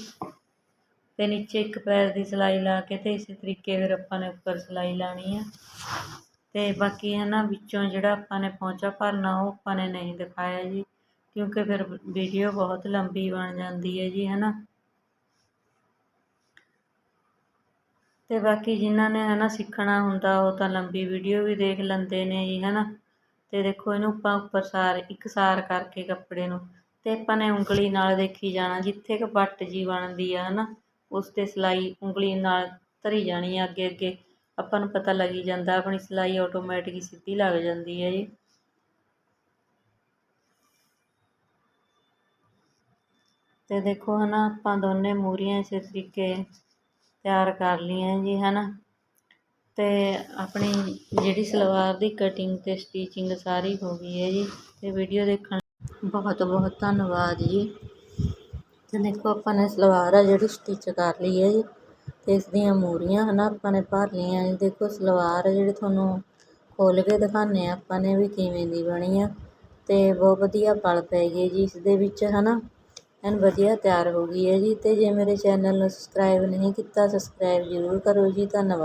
ਅਤੇ ਨੀਚੇ ਇੱਕ ਪੈਰ ਦੀ ਸਿਲਾਈ ਲਾ ਕੇ ਅਤੇ ਇਸੇ ਤਰੀਕੇ ਫਿਰ ਆਪਾਂ ਨੇ ਉੱਪਰ ਸਿਲਾਈ ਲਾਣੀ ਆ ਅਤੇ ਬਾਕੀ ਹੈ ਨਾ ਵਿੱਚੋਂ ਜਿਹੜਾ ਆਪਾਂ ਨੇ ਪੌਂਚਾ ਭਰਨਾ, ਉਹ ਆਪਾਂ ਨੇ ਨਹੀਂ ਦਿਖਾਇਆ ਜੀ, ਕਿਉਂਕਿ ਫਿਰ ਵੀਡੀਓ ਬਹੁਤ ਲੰਬੀ ਬਣ ਜਾਂਦੀ ਹੈ ਜੀ ਹੈ ਨਾ ਅਤੇ ਬਾਕੀ ਜਿਨ੍ਹਾਂ ਨੇ ਹੈ ਨਾ ਸਿੱਖਣਾ ਹੁੰਦਾ, ਉਹ ਤਾਂ ਲੰਬੀ ਵੀਡੀਓ ਵੀ ਦੇਖ ਲੈਂਦੇ ਨੇ ਜੀ ਹੈ ਨਾ ਅਤੇ ਦੇਖੋ ਇਹਨੂੰ ਆਪਾਂ ਉੱਪਰ ਸਾਰ, ਇੱਕ ਸਾਰ ਕਰਕੇ ਕੱਪੜੇ ਨੂੰ ਅਤੇ ਆਪਾਂ ਨੇ ਉਂਗਲੀ ਨਾਲ ਦੇਖੀ ਜਾਣਾ, ਜਿੱਥੇ ਕੁ ਵੱਟ ਜੀ ਬਣਦੀ ਆ ਹੈ ਨਾ ਉਸ 'ਤੇ ਸਿਲਾਈ ਉਂਗਲੀ ਨਾਲ ਧਰੀ ਜਾਣੀ ਆ ਅੱਗੇ ਅੱਗੇ। ਆਪਾਂ ਨੂੰ ਪਤਾ ਲੱਗੀ ਜਾਂਦਾ, ਆਪਣੀ ਸਿਲਾਈ ਆਟੋਮੈਟਿਕ ਹੀ ਸਿੱਧੀ ਲੱਗ ਜਾਂਦੀ ਹੈ ਜੀ। ਤੇ ਦੇਖੋ ਹੈ ਨਾ ਆਪਾਂ ਦੋਨੇ ਮੂਰੀਆਂ ਇਸੇ ਤਰੀਕੇ ਤਿਆਰ ਕਰ ਲਈਆਂ ਜੀ ਹੈ ਨਾ ਅਤੇ ਆਪਣੀ ਜਿਹੜੀ ਸਲਵਾਰ ਦੀ ਕਟਿੰਗ ਅਤੇ ਸਟੀਚਿੰਗ ਸਾਰੀ ਹੋ ਗਈ ਹੈ ਜੀ ਅਤੇ ਵੀਡੀਓ ਦੇਖਣ ਬਹੁਤ ਬਹੁਤ ਧੰਨਵਾਦ ਜੀ। ਤੇ ਦੇਖੋ, ਆਪਾਂ ਨੇ ਸਲਵਾਰ ਆ ਜਿਹੜੀ ਸਟਿਚ ਕਰ ਲਈ ਹੈ ਜੀ ਅਤੇ ਇਸ ਦੀਆਂ ਮੂਰੀਆਂ ਹੈ ਨਾ ਆਪਾਂ ਨੇ ਭਰ ਲਈਆਂ ਜੀ। ਦੇਖੋ, ਸਲਵਾਰ ਜਿਹੜੀ ਤੁਹਾਨੂੰ ਖੋਲ੍ਹ ਕੇ ਦਿਖਾਉਂਦੇ ਹਾਂ ਆਪਾਂ ਨੇ ਵੀ ਕਿਵੇਂ ਦੀ ਬਣੀ ਆ ਅਤੇ ਬਹੁਤ ਵਧੀਆ ਪਲ ਪੈ ਗਏ ਜੀ ਇਸ ਦੇ ਵਿੱਚ ਨਾ ਐਨ ਵਧੀਆ ਤਿਆਰ ਹੋ ਗਈ ਹੈ ਜੀ ਅਤੇ ਜੇ ਮੇਰੇ ਚੈਨਲ ਨੂੰ ਸਬਸਕ੍ਰਾਈਬ ਨਹੀਂ ਕੀਤਾ ਸਬਸਕ੍ਰਾਈਬ ਜ਼ਰੂਰ ਕਰੋ ਜੀ, ਧੰਨਵਾਦ।